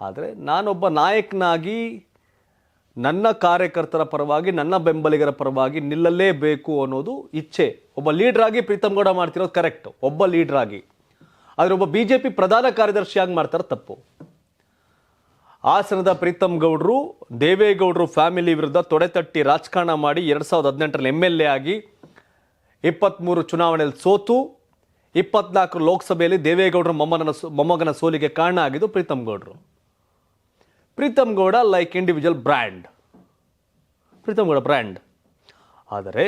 ಆದರೆ ನಾನೊಬ್ಬ ನಾಯಕನಾಗಿ ನನ್ನ ಕಾರ್ಯಕರ್ತರ ಪರವಾಗಿ, ನನ್ನ ಬೆಂಬಲಿಗರ ಪರವಾಗಿ ನಿಲ್ಲಲೇಬೇಕು ಅನ್ನೋದು ಇಚ್ಛೆ. ಒಬ್ಬ ಲೀಡ್ರ್ ಆಗಿ ಪ್ರೀತಮ್ ಗೌಡ ಮಾಡ್ತಿರೋದು ಕರೆಕ್ಟ್. ಒಬ್ಬ ಲೀಡ್ರಾಗಿ. ಆದರೆ ಒಬ್ಬ ಬಿ ಜೆ ಪಿ ಪ್ರಧಾನ ಕಾರ್ಯದರ್ಶಿಯಾಗಿ ಮಾಡ್ತಾರೆ ತಪ್ಪು. ಹಾಸನದ ಪ್ರೀತಮ್ ಗೌಡ್ರು, ದೇವೇಗೌಡರು ಫ್ಯಾಮಿಲಿ ವಿರುದ್ಧ ತೊಡೆತಟ್ಟಿ ರಾಜಕಾರಣ ಮಾಡಿ ಎರಡು ಸಾವಿರದ ಹದಿನೆಂಟರಲ್ಲಿ ಎಂ ಎಲ್ ಎ ಆಗಿ ಇಪ್ಪತ್ತ್ಮೂರು ಚುನಾವಣೆಯಲ್ಲಿ ಸೋತು, ಇಪ್ಪತ್ನಾಲ್ಕು ಲೋಕಸಭೆಯಲ್ಲಿ ದೇವೇಗೌಡರ ಮೊಮ್ಮಗನ ಮೊಮ್ಮಗನ ಸೋಲಿಗೆ ಕಾರಣ ಆಗಿದ್ದು Preetham Gowda. Preetham Gowda like individual brand Preetham Gowda brand ಆದರೆ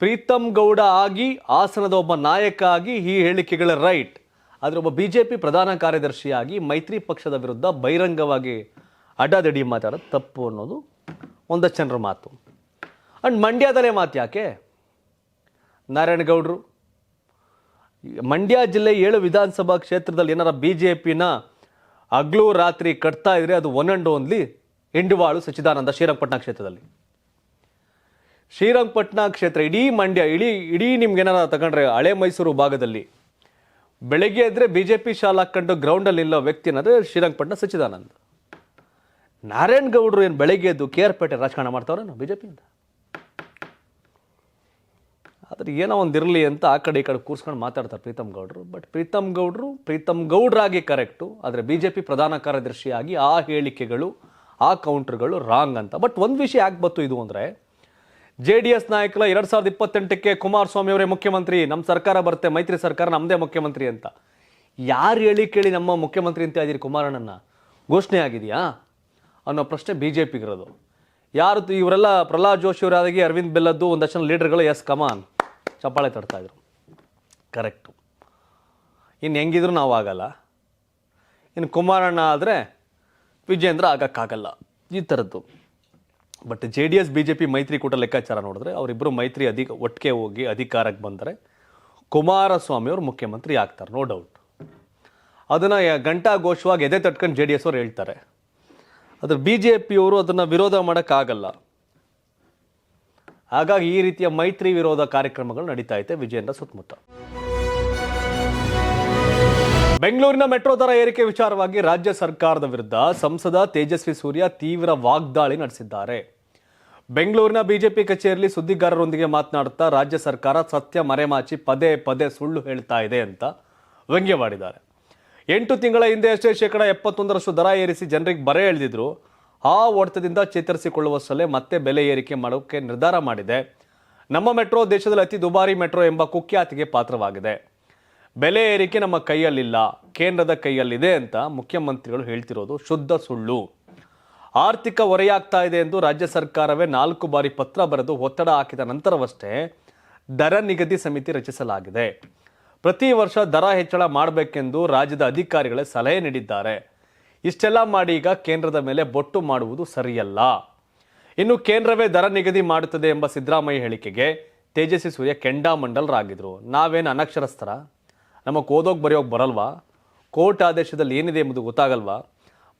ಪ್ರೀತಮ್ ಗೌಡ ಆಗಿ ಹಾಸನದ ಒಬ್ಬ ನಾಯಕ ಆಗಿ ಈ ಹೇಳಿಕೆಗಳ ರೈಟ್ ಆದರೆ ಒಬ್ಬ ಬಿ ಜೆ ಪಿ ಪ್ರಧಾನ ಕಾರ್ಯದರ್ಶಿಯಾಗಿ ಮೈತ್ರಿ ಪಕ್ಷದ ವಿರುದ್ಧ ಬಹಿರಂಗವಾಗಿ ಅಡ್ಡಾದಡಿ ಮಾತಾಡೋದು ತಪ್ಪು ಅನ್ನೋದು ಒಂದಷ್ಟು ಜನರ ಮಾತು. ಅಂಡ್ ಮಂಡ್ಯದಲ್ಲೇ ಮಾತು ಯಾಕೆ? ನಾರಾಯಣಗೌಡರು, ಮಂಡ್ಯ ಜಿಲ್ಲೆ ಏಳು ವಿಧಾನಸಭಾ ಕ್ಷೇತ್ರದಲ್ಲಿ ಏನಾರ ಬಿ ಜೆ ಪಿನ ಹಗ್ಲು ರಾತ್ರಿ ಕಟ್ತಾ ಇದ್ರೆ ಅದು ಒನ್ ಅಂಡ್ ಓನ್ಲಿ ಇಂಡಿವಾಳು ಸಚ್ಚಿದಾನಂದ ಶ್ರೀರಂಗಪಟ್ಟಣ ಕ್ಷೇತ್ರದಲ್ಲಿ. ಶ್ರೀರಂಗಪಟ್ಟಣ ಕ್ಷೇತ್ರ, ಇಡೀ ಮಂಡ್ಯ, ಇಡೀ ಇಡೀ ನಿಮ್ಗೆ ಏನಾರ ತಗೊಂಡ್ರೆ ಹಳೆ ಮೈಸೂರು ಭಾಗದಲ್ಲಿ ಬೆಳಗ್ಗೆ ಎದ್ರೆ ಬಿ ಜೆ ಪಿ ಶಾಲ್ ಹಾಕೊಂಡು ಗ್ರೌಂಡಲ್ಲಿ ಇಲ್ಲೋ ವ್ಯಕ್ತಿ ಏನಂದ್ರೆ ಶ್ರೀರಂಗಪಟ್ಟಣ ಸಚ್ಚಿದಾನಂದ್. ನಾರಾಯಣ್ ಗೌಡ್ರು ಏನು ಬೆಳಗ್ಗೆ ಎದ್ದು ಕೆ ಆರ್ ಪೇಟೆ ರಾಜಕಾರಣ ಮಾಡ್ತಾವ್ರೇನು ಬಿ ಜೆ ಪಿಯಿಂದ ಆದ್ರೆ ಏನೋ ಒಂದು ಇರಲಿ ಅಂತ ಆ ಕಡೆ ಈ ಕಡೆ ಕೂರ್ಸ್ಕೊಂಡು ಮಾತಾಡ್ತಾರೆ ಪ್ರೀತಮ್ ಗೌಡ್ರು. ಬಟ್ ಪ್ರೀತಮ್ ಗೌಡ್ರು, ಪ್ರೀತಮ್ ಗೌಡ್ರಾಗಿ ಕರೆಕ್ಟು ಆದರೆ ಬಿ ಜೆ ಪಿ ಪ್ರಧಾನ ಕಾರ್ಯದರ್ಶಿಯಾಗಿ ಆ ಹೇಳಿಕೆಗಳು, ಆ ಕೌಂಟರ್ಗಳು ರಾಂಗ್ ಅಂತ. ಬಟ್ ಒಂದು ವಿಷಯ ಯಾಕೆ ಬತ್ತು ಇದು ಅಂದರೆ ಜೆ ಡಿ ಎಸ್ ನಾಯಕರ ಎರಡು ಸಾವಿರದ ಇಪ್ಪತ್ತೆಂಟಕ್ಕೆ ಕುಮಾರಸ್ವಾಮಿ ಅವರೇ ಮುಖ್ಯಮಂತ್ರಿ. ನಮ್ಮ ಸರ್ಕಾರ ಬರುತ್ತೆ, ಮೈತ್ರಿ ಸರ್ಕಾರ ನಮ್ಮದೇ ಮುಖ್ಯಮಂತ್ರಿ ಅಂತ. ಯಾರು ಹೇಳಿ ಕೇಳಿ ನಮ್ಮ ಮುಖ್ಯಮಂತ್ರಿ ಅಂತ ಹೇಳಿದಿರಿ ಕುಮಾರಣ್ಣನ ಘೋಷಣೆ ಆಗಿದೆಯಾ? ಅನ್ನೋ ಪ್ರಶ್ನೆ ಬಿ ಜೆ ಪಿಗಿರೋದು ಯಾರು ಇವರೆಲ್ಲ ಪ್ರಹ್ಲಾದ್ ಜೋಶಿ ಅವರಾದಾಗಿ ಅರವಿಂದ್ ಬೆಲ್ಲದ್ದು ಒಂದಷ್ಟು ಜನ ಲೀಡರ್ಗಳು, ಎಸ್ ಕಮಾನ್ ಚಪ್ಪಾಳೆ ಇದ್ರು. ಕರೆಕ್ಟು. ಇನ್ನು ಹೆಂಗಿದ್ರು ನಾವು ಆಗಲ್ಲ. ಇನ್ನು ಕುಮಾರಣ್ಣ ಆದರೆ ವಿಜೇಂದ್ರ ಆಗೋಕ್ಕಾಗಲ್ಲ. ಈ ಥರದ್ದು but J D S B J P ಮೈತ್ರಿಕೂಟ ಲೆಕ್ಕಾಚಾರ ನೋಡಿದ್ರೆ ಅವರಿಬ್ಬರು ಮೈತ್ರಿ ಅಧಿಕ, ಒಟ್ಟಿಗೆ ಹೋಗಿ ಅಧಿಕಾರಕ್ಕೆ ಬಂದರೆ ಕುಮಾರಸ್ವಾಮಿ ಅವರು ಮುಖ್ಯಮಂತ್ರಿ ಆಗ್ತಾರೆ ನೋ ಡೌಟ್ ಅದನ್ನು ಗಂಟಾ ಘೋಷವಾಗಿ ಎದೆ ತಟ್ಕೊಂಡು ಜೆ ಡಿ ಎಸ್ ಅವ್ರು ಹೇಳ್ತಾರೆ. ಆದರೆ ಬಿ ಜೆ ಪಿಯವರು ಅದನ್ನು ವಿರೋಧ ಮಾಡೋಕ್ಕಾಗಲ್ಲ. ಹಾಗಾಗಿ ಈ ರೀತಿಯ ಮೈತ್ರಿ ವಿರೋಧ ಕಾರ್ಯಕ್ರಮಗಳು ನಡೀತಾ ಇದೆ ವಿಜಯೇಂದ್ರ ಸುತ್ತಮುತ್ತ. ಬೆಂಗಳೂರಿನ ಮೆಟ್ರೋ ದರ ಏರಿಕೆ ವಿಚಾರವಾಗಿ ರಾಜ್ಯ ಸರ್ಕಾರದ ವಿರುದ್ಧ ಸಂಸದ ತೇಜಸ್ವಿ ಸೂರ್ಯ ತೀವ್ರ ವಾಗ್ದಾಳಿ ನಡೆಸಿದ್ದಾರೆ. ಬೆಂಗಳೂರಿನ ಬಿಜೆಪಿ ಕಚೇರಿಯಲ್ಲಿ ಸುದ್ದಿಗಾರರೊಂದಿಗೆ ಮಾತನಾಡುತ್ತಾ ರಾಜ್ಯ ಸರ್ಕಾರ ಸತ್ಯ ಮರೆಮಾಚಿ ಪದೇ ಪದೇ ಸುಳ್ಳು ಹೇಳ್ತಾ ಇದೆ ಅಂತ ವ್ಯಂಗ್ಯವಾಡಿದ್ದಾರೆ. ಎಂಟು ತಿಂಗಳ ಹಿಂದೆ ಅಷ್ಟೇ ಶೇಕಡ ಎಪ್ಪತ್ತೊಂದರಷ್ಟು ದರ ಏರಿಸಿ ಜನರಿಗೆ ಬರೆ ಎಳೆದಿದ್ರು, ಆ ಚೇತರಿಸಿಕೊಳ್ಳುವ ಚೇತರಿಸಿಕೊಳ್ಳುವಷ್ಟರಲ್ಲೇ ಮತ್ತೆ ಬೆಲೆ ಏರಿಕೆ ಮಾಡೋಕ್ಕೆ ನಿರ್ಧಾರ ಮಾಡಿದೆ. ನಮ್ಮ ಮೆಟ್ರೋ ದೇಶದಲ್ಲಿ ಅತಿ ದುಬಾರಿ ಮೆಟ್ರೋ ಎಂಬ ಕುಖ್ಯಾತಿಗೆ ಪಾತ್ರವಾಗಿದೆ. ಬೆಲೆ ಏರಿಕೆ ನಮ್ಮ ಕೈಯಲ್ಲಿಲ್ಲ, ಕೇಂದ್ರದ ಕೈಯಲ್ಲಿದೆ ಅಂತ ಮುಖ್ಯಮಂತ್ರಿಗಳು ಹೇಳ್ತಿರೋದು ಶುದ್ಧ ಸುಳ್ಳು. ಆರ್ಥಿಕ ಹೊರೆಯಾಗ್ತಾ ಇದೆ ಎಂದು ರಾಜ್ಯ ಸರ್ಕಾರವೇ ನಾಲ್ಕು ಬಾರಿ ಪತ್ರ ಬರೆದು ಒತ್ತಡ ಹಾಕಿದ ನಂತರವಷ್ಟೇ ದರ ನಿಗದಿ ಸಮಿತಿ ರಚಿಸಲಾಗಿದೆ. ಪ್ರತಿ ವರ್ಷ ದರ ಹೆಚ್ಚಳ ಮಾಡಬೇಕೆಂದು ರಾಜ್ಯದ ಅಧಿಕಾರಿಗಳೇ ಸಲಹೆ ನೀಡಿದ್ದಾರೆ. ಇಷ್ಟೆಲ್ಲ ಮಾಡಿ ಈಗ ಕೇಂದ್ರದ ಮೇಲೆ ಬೊಟ್ಟು ಮಾಡುವುದು ಸರಿಯಲ್ಲ. ಇನ್ನು ಕೇಂದ್ರವೇ ದರ ನಿಗದಿ ಮಾಡುತ್ತದೆ ಎಂಬ ಸಿದ್ದರಾಮಯ್ಯ ಹೇಳಿಕೆಗೆ ತೇಜಸ್ವಿ ಸೂರ್ಯ ಕೆಂಡಾಮಂಡಲರಾಗಿದ್ರು. ನಾವೇನು ಅನಕ್ಷರಸ್ಥರ? ನಮಗೆ ಓದೋಕೆ ಬರೆಯೋಗಿ ಬರಲ್ವಾ? ಕೋರ್ಟ್ ಆದೇಶದಲ್ಲಿ ಏನಿದೆ ಎಂಬುದು ಗೊತ್ತಾಗಲ್ವಾ?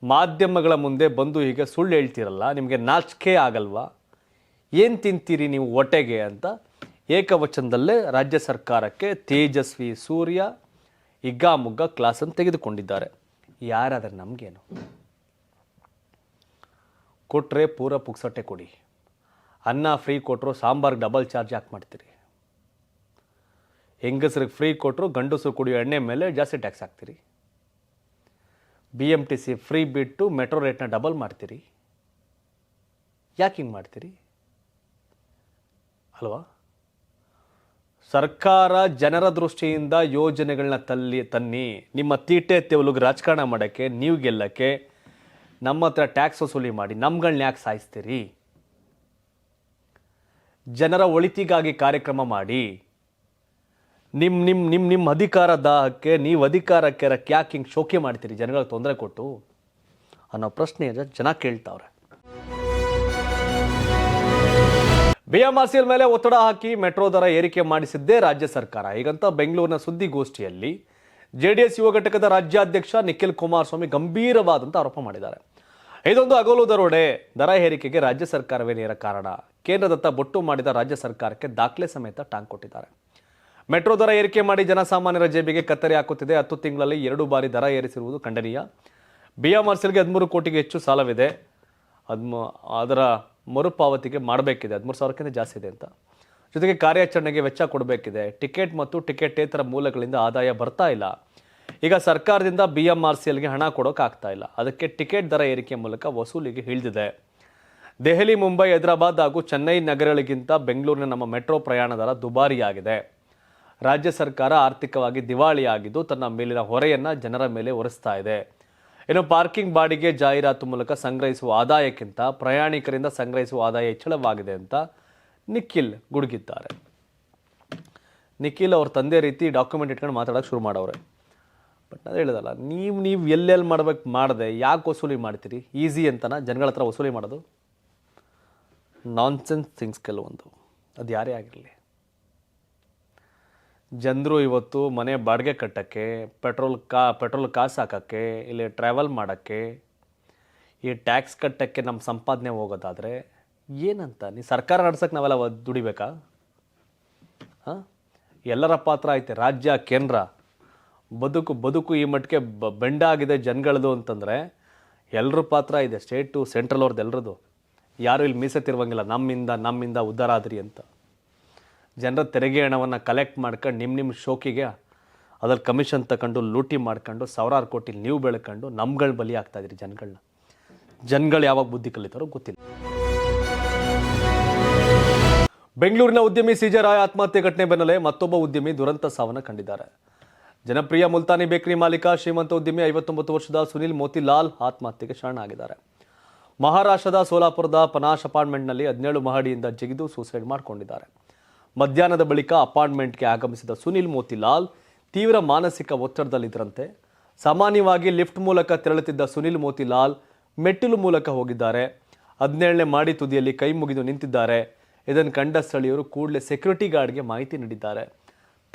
ಮಾಧ್ಯಮಗಳ ಮುಂದೆ ಬಂದು ಹೀಗೆ ಸುಳ್ಳು ಹೇಳ್ತಿರಲ್ಲ, ನಿಮಗೆ ನಾಚಿಕೆ ಆಗಲ್ವಾ? ಏನು ತಿಂತೀರಿ ನೀವು ಹೊಟ್ಟೆಗೆ ಅಂತ ಏಕವಚನದಲ್ಲೇ ರಾಜ್ಯ ಸರ್ಕಾರಕ್ಕೆ ತೇಜಸ್ವಿ ಸೂರ್ಯ ಹಿಗ್ಗಾಮುಗ್ಗ ಕ್ಲಾಸನ್ನು ತೆಗೆದುಕೊಂಡಿದ್ದಾರೆ. ಯಾರಾದರೆ ನಮಗೇನು? ಕೊಟ್ಟರೆ ಪೂರ ಪುಕ್ಸಟ್ಟೆ ಕೊಡಿ. ಅನ್ನ ಫ್ರೀ ಕೊಟ್ಟರು ಸಾಂಬಾರ್ಗೆ ಡಬಲ್ ಚಾರ್ಜ್ ಯಾಕೆ ಮಾಡ್ತೀರಿ? ಹೆಂಗಸ್ರಿಗೆ ಫ್ರೀ ಕೊಟ್ಟರು ಗಂಡಸರು ಕುಡಿಯೋ ಎಣ್ಣೆ ಮೇಲೆ ಜಾಸ್ತಿ ಟ್ಯಾಕ್ಸ್ ಹಾಕ್ತೀರಿ. B M T C free ಬಿಟ್ಟು ಮೆಟ್ರೋ ರೇಟ್ನ ಡಬಲ್ ಮಾಡ್ತೀರಿ. ಯಾಕೆ ಹಿಂಗೆ ಮಾಡ್ತೀರಿ? ಅಲ್ವಾ? ಸರ್ಕಾರ ಜನರ ದೃಷ್ಟಿಯಿಂದ ಯೋಜನೆಗಳನ್ನ ತಲ್ಲಿ, ತನ್ನಿ. ನಿಮ್ಮ ತೀಟೆ ತೆವಲಿಗೆ ರಾಜಕಾರಣ ಮಾಡೋಕ್ಕೆ, ನೀವು ಗೆಲ್ಲಕ್ಕೆ ನಮ್ಮ ಹತ್ರ ಟ್ಯಾಕ್ಸ್ ವಸೂಲಿ ಮಾಡಿ ನಮ್ಗಳನ್ನ ಯಾಕೆ ಸಾಯಿಸ್ತೀರಿ? ಜನರ ಒಳಿತಿಗಾಗಿ ಕಾರ್ಯಕ್ರಮ ಮಾಡಿ ನಿಮ್ಮ ನಿಮ್ಮ ನಿಮ್ಮ ನಿಮ್ಮ ಅಧಿಕಾರ ದಾಹಕ್ಕೆ, ನೀವು ಅಧಿಕಾರಕ್ಕೆ ಯಾಕೆ ಹಿಂಗೆ ಶೋಕಿ ಮಾಡ್ತೀರಿ? ಜನಗಳಿಗೆ ತೊಂದರೆ ಕೊಟ್ಟು? ಅನ್ನೋ ಪ್ರಶ್ನೆಯನ್ನು ಜನ ಕೇಳ್ತಾವ್ರೆ. ಬಿಎಂಆರ್ಸಿಎಲ್ ಮೇಲೆ ಒತ್ತಡ ಹಾಕಿ ಮೆಟ್ರೋ ದರ ಏರಿಕೆ ಮಾಡಿಸಿದ್ದೇ ರಾಜ್ಯ ಸರ್ಕಾರ. ಈಗಂತ ಬೆಂಗಳೂರಿನ ಸುದ್ದಿಗೋಷ್ಠಿಯಲ್ಲಿ ಜೆ ಡಿ ಎಸ್ ಯುವ ಘಟಕದ ರಾಜ್ಯಾಧ್ಯಕ್ಷ ನಿಖಿಲ್ ಕುಮಾರಸ್ವಾಮಿ ಗಂಭೀರವಾದಂಥ ಆರೋಪ ಮಾಡಿದ್ದಾರೆ. ಇದೊಂದು ಅಗೋಲು ದರೋಡೆ. ದರ ಏರಿಕೆಗೆ ರಾಜ್ಯ ಸರ್ಕಾರವೇ ನೇರ ಕಾರಣ. ಕೇಂದ್ರದತ್ತ ಬೊಟ್ಟು ಮಾಡಿದ ರಾಜ್ಯ ಸರ್ಕಾರಕ್ಕೆ ದಾಖಲೆ ಸಮೇತ ಟಾಂಗ್ ಕೊಟ್ಟಿದ್ದಾರೆ. ಮೆಟ್ರೋ ದರ ಏರಿಕೆ ಮಾಡಿ ಜನಸಾಮಾನ್ಯರ ಜೇಬಿಗೆ ಕತ್ತರಿ ಹಾಕುತ್ತಿದೆ. ಹತ್ತು ತಿಂಗಳಲ್ಲಿ ಎರಡು ಬಾರಿ ದರ ಏರಿಸಿರುವುದು ಖಂಡನೀಯ. ಬಿಎಂಆರ್ಸಿಎಲ್ಗೆ ಹದಿಮೂರು ಕೋಟಿಗೆ ಹೆಚ್ಚು ಸಾಲವಿದೆ. ಅದ್ಮ ಅದರ ಮರುಪಾವತಿಗೆ ಮಾಡಬೇಕಿದೆ. ಹದಿಮೂರು ಸಾವಿರಕ್ಕಿಂತ ಜಾಸ್ತಿ ಇದೆ ಅಂತ. ಜೊತೆಗೆ ಕಾರ್ಯಾಚರಣೆಗೆ ವೆಚ್ಚ ಕೊಡಬೇಕಿದೆ. ಟಿಕೆಟ್ ಮತ್ತು ಟಿಕೆಟೇತರ ಮೂಲಗಳಿಂದ ಆದಾಯ ಬರ್ತಾ ಇಲ್ಲ. ಈಗ ಸರ್ಕಾರದಿಂದ ಬಿ. M R. ಸಿ ಎಲ್ಗೆ ಹಣ ಕೊಡೋಕೆ ಆಗ್ತಾ ಇಲ್ಲ. ಅದಕ್ಕೆ ಟಿಕೆಟ್ ದರ ಏರಿಕೆ ಮೂಲಕ ವಸೂಲಿಗೆ ಇಳಿದಿದೆ. ದೆಹಲಿ, ಮುಂಬೈ, ಹೈದರಾಬಾದ್ ಹಾಗೂ ಚೆನ್ನೈ ನಗರಗಳಿಗಿಂತ ಬೆಂಗಳೂರಿನ ನಮ್ಮ ಮೆಟ್ರೋ ಪ್ರಯಾಣ ದರ ದುಬಾರಿಯಾಗಿದೆ. ರಾಜ್ಯ ಸರ್ಕಾರ ಆರ್ಥಿಕವಾಗಿ ದಿವಾಳಿಯಾಗಿದ್ದು ತನ್ನ ಮೇಲಿನ ಹೊರೆಯನ್ನು ಜನರ ಮೇಲೆ ಹೊರಿಸ್ತಾ ಇದೆ. ಇನ್ನು ಪಾರ್ಕಿಂಗ್ ಬಾಡಿಗೆ ಜಾಹೀರಾತು ಮೂಲಕ ಸಂಗ್ರಹಿಸುವ ಆದಾಯಕ್ಕಿಂತ ಪ್ರಯಾಣಿಕರಿಂದ ಸಂಗ್ರಹಿಸುವ ಆದಾಯ ಹೆಚ್ಚಳವಾಗಿದೆ ಅಂತ ನಿಖಿಲ್ ಗುಡುಗಿದ್ದಾರೆ. ನಿಖಿಲ್ ಅವ್ರ ತಂದೆ ರೀತಿ ಡಾಕ್ಯುಮೆಂಟ್ ಇಟ್ಕೊಂಡು ಮಾತಾಡೋಕೆ ಶುರು ಮಾಡವ್ರೆ. ಬಟ್ ಅದು ಹೇಳಿದಲ್ಲ, ನೀವು ನೀವು ಎಲ್ಲೆಲ್ಲಿ ಮಾಡ್ಬೇಕು ಮಾಡದೆ, ಯಾಕೆ ವಸೂಲಿ ಮಾಡ್ತೀರಿ? ಈಸಿ ಅಂತನ? ಜನಗಳ ಹತ್ರ ವಸೂಲಿ ಮಾಡೋದು? ನಾನ್ಸೆನ್ಸ್ ಥಿಂಗ್ಸ್ ಕೆಲವೊಂದು. ಅದು ಯಾರೇ ಆಗಿರಲಿ. ಜನರು ಇವತ್ತು ಮನೆ ಬಾಡಿಗೆ ಕಟ್ಟೋಕ್ಕೆ, ಪೆಟ್ರೋಲ್ ಕಾ, ಪೆಟ್ರೋಲ್ ಕಾಸು ಹಾಕೋಕ್ಕೆ, ಇಲ್ಲಿ ಟ್ರಾವೆಲ್ ಮಾಡೋಕ್ಕೆ, ಈ ಟ್ಯಾಕ್ಸ್ ಕಟ್ಟೋಕ್ಕೆ ನಮ್ಮ ಸಂಪಾದನೆ ಹೋಗೋದಾದರೆ ಏನಂತ? ನೀ ಸರ್ಕಾರ ನಡ್ಸೋಕ್ಕೆ ನಾವೆಲ್ಲ ದುಡಿಬೇಕಾ? ಹಾಂ? ಎಲ್ಲರ ಪಾತ್ರ ಐತೆ. ರಾಜ್ಯ, ಕೇಂದ್ರ. ಬದುಕು ಬದುಕು ಈ ಮಟ್ಟಿಗೆ ಬ ಬೆಂಡಾಗಿದೆ ಜನಗಳದು ಅಂತಂದರೆ ಎಲ್ಲರ ಪಾತ್ರ ಇದೆ. ಸ್ಟೇಟು ಸೆಂಟ್ರಲ್ ಅವ್ರದ್ದು ಎಲ್ಲರದು ಯಾರು ಇಲ್ಲಿ ಮೀಸತ್ತಿರುವಂಗಿಲ್ಲ ನಮ್ಮಿಂದ ನಮ್ಮಿಂದ ಉದ್ಧಾರ ಆದ್ರಿ ಅಂತ. ಜನರ ತೆರಿಗೆ ಹಣವನ್ನು ಕಲೆಕ್ಟ್ ಮಾಡ್ಕೊಂಡು ನಿಮ್ಮ ನಿಮ್ಮ ಶೋಕಿಗೆ ಅದ್ರಲ್ಲಿ ಕಮಿಷನ್ ತಗೊಂಡು ಲೂಟಿ ಮಾಡ್ಕೊಂಡು ಸಾವಿರಾರು ಕೋಟಿ ನೀವು ಬೆಳ್ಕೊಂಡು ನಮ್ಗಳ ಬಲಿ ಆಗ್ತಾ ಇದ್ರಿ ಜನಗಳನ್ನ ಜನಗಳು ಯಾವಾಗ ಬುದ್ಧಿ ಕಲಿತಾರೋ ಗೊತ್ತಿಲ್ಲ. ಬೆಂಗಳೂರಿನ ಉದ್ಯಮಿ ಸಿಜೆ ರಾಯ್ ಆತ್ಮಹತ್ಯೆ ಘಟನೆ ಬೆನ್ನಲ್ಲೇ ಮತ್ತೊಬ್ಬ ಉದ್ಯಮಿ ದುರಂತ ಸಾವನ್ನ ಕಂಡಿದ್ದಾರೆ. ಜನಪ್ರಿಯ ಮುಲ್ತಾನಿ ಬೇಕರಿ ಮಾಲೀಕ, ಶ್ರೀಮಂತ ಉದ್ಯಮಿ, ಐವತ್ತೊಂಬತ್ತು ವರ್ಷದ ಸುನಿಲ್ ಮೋತಿಲಾಲ್ ಆತ್ಮಹತ್ಯೆಗೆ ಶರಣಾಗಿದ್ದಾರೆ. ಮಹಾರಾಷ್ಟ್ರದ ಸೋಲಾಪುರದ ಪನಾಶ್ ಅಪಾರ್ಟ್ಮೆಂಟ್ನಲ್ಲಿ ಹದಿನೇಳು ಮಹಡಿಯಿಂದ ಜಿಗಿದು ಸೂಸೈಡ್ ಮಾಡಿಕೊಂಡಿದ್ದಾರೆ. ಮಧ್ಯಾಹ್ನದ ಬಳಿಕ ಅಪಾರ್ಟ್ಮೆಂಟ್ಗೆ ಆಗಮಿಸಿದ ಸುನಿಲ್ ಮೋತಿಲಾಲ್ ತೀವ್ರ ಮಾನಸಿಕ ಒತ್ತಡದಲ್ಲಿದ್ದರಂತೆ. ಸಾಮಾನ್ಯವಾಗಿ ಲಿಫ್ಟ್ ಮೂಲಕ ತೆರಳುತ್ತಿದ್ದ ಸುನಿಲ್ ಮೋತಿಲಾಲ್ ಮೆಟ್ಟಿಲು ಮೂಲಕ ಹೋಗಿದ್ದಾರೆ. ಹದಿನೇಳನೇ ಮಾಡಿ ತುದಿಯಲ್ಲಿ ಕೈ ಮುಗಿದು ನಿಂತಿದ್ದಾರೆ. ಇದನ್ನು ಕಂಡ ಸ್ಥಳೀಯರು ಕೂಡಲೇ ಸೆಕ್ಯೂರಿಟಿ ಗಾರ್ಡ್ಗೆ ಮಾಹಿತಿ ನೀಡಿದ್ದಾರೆ.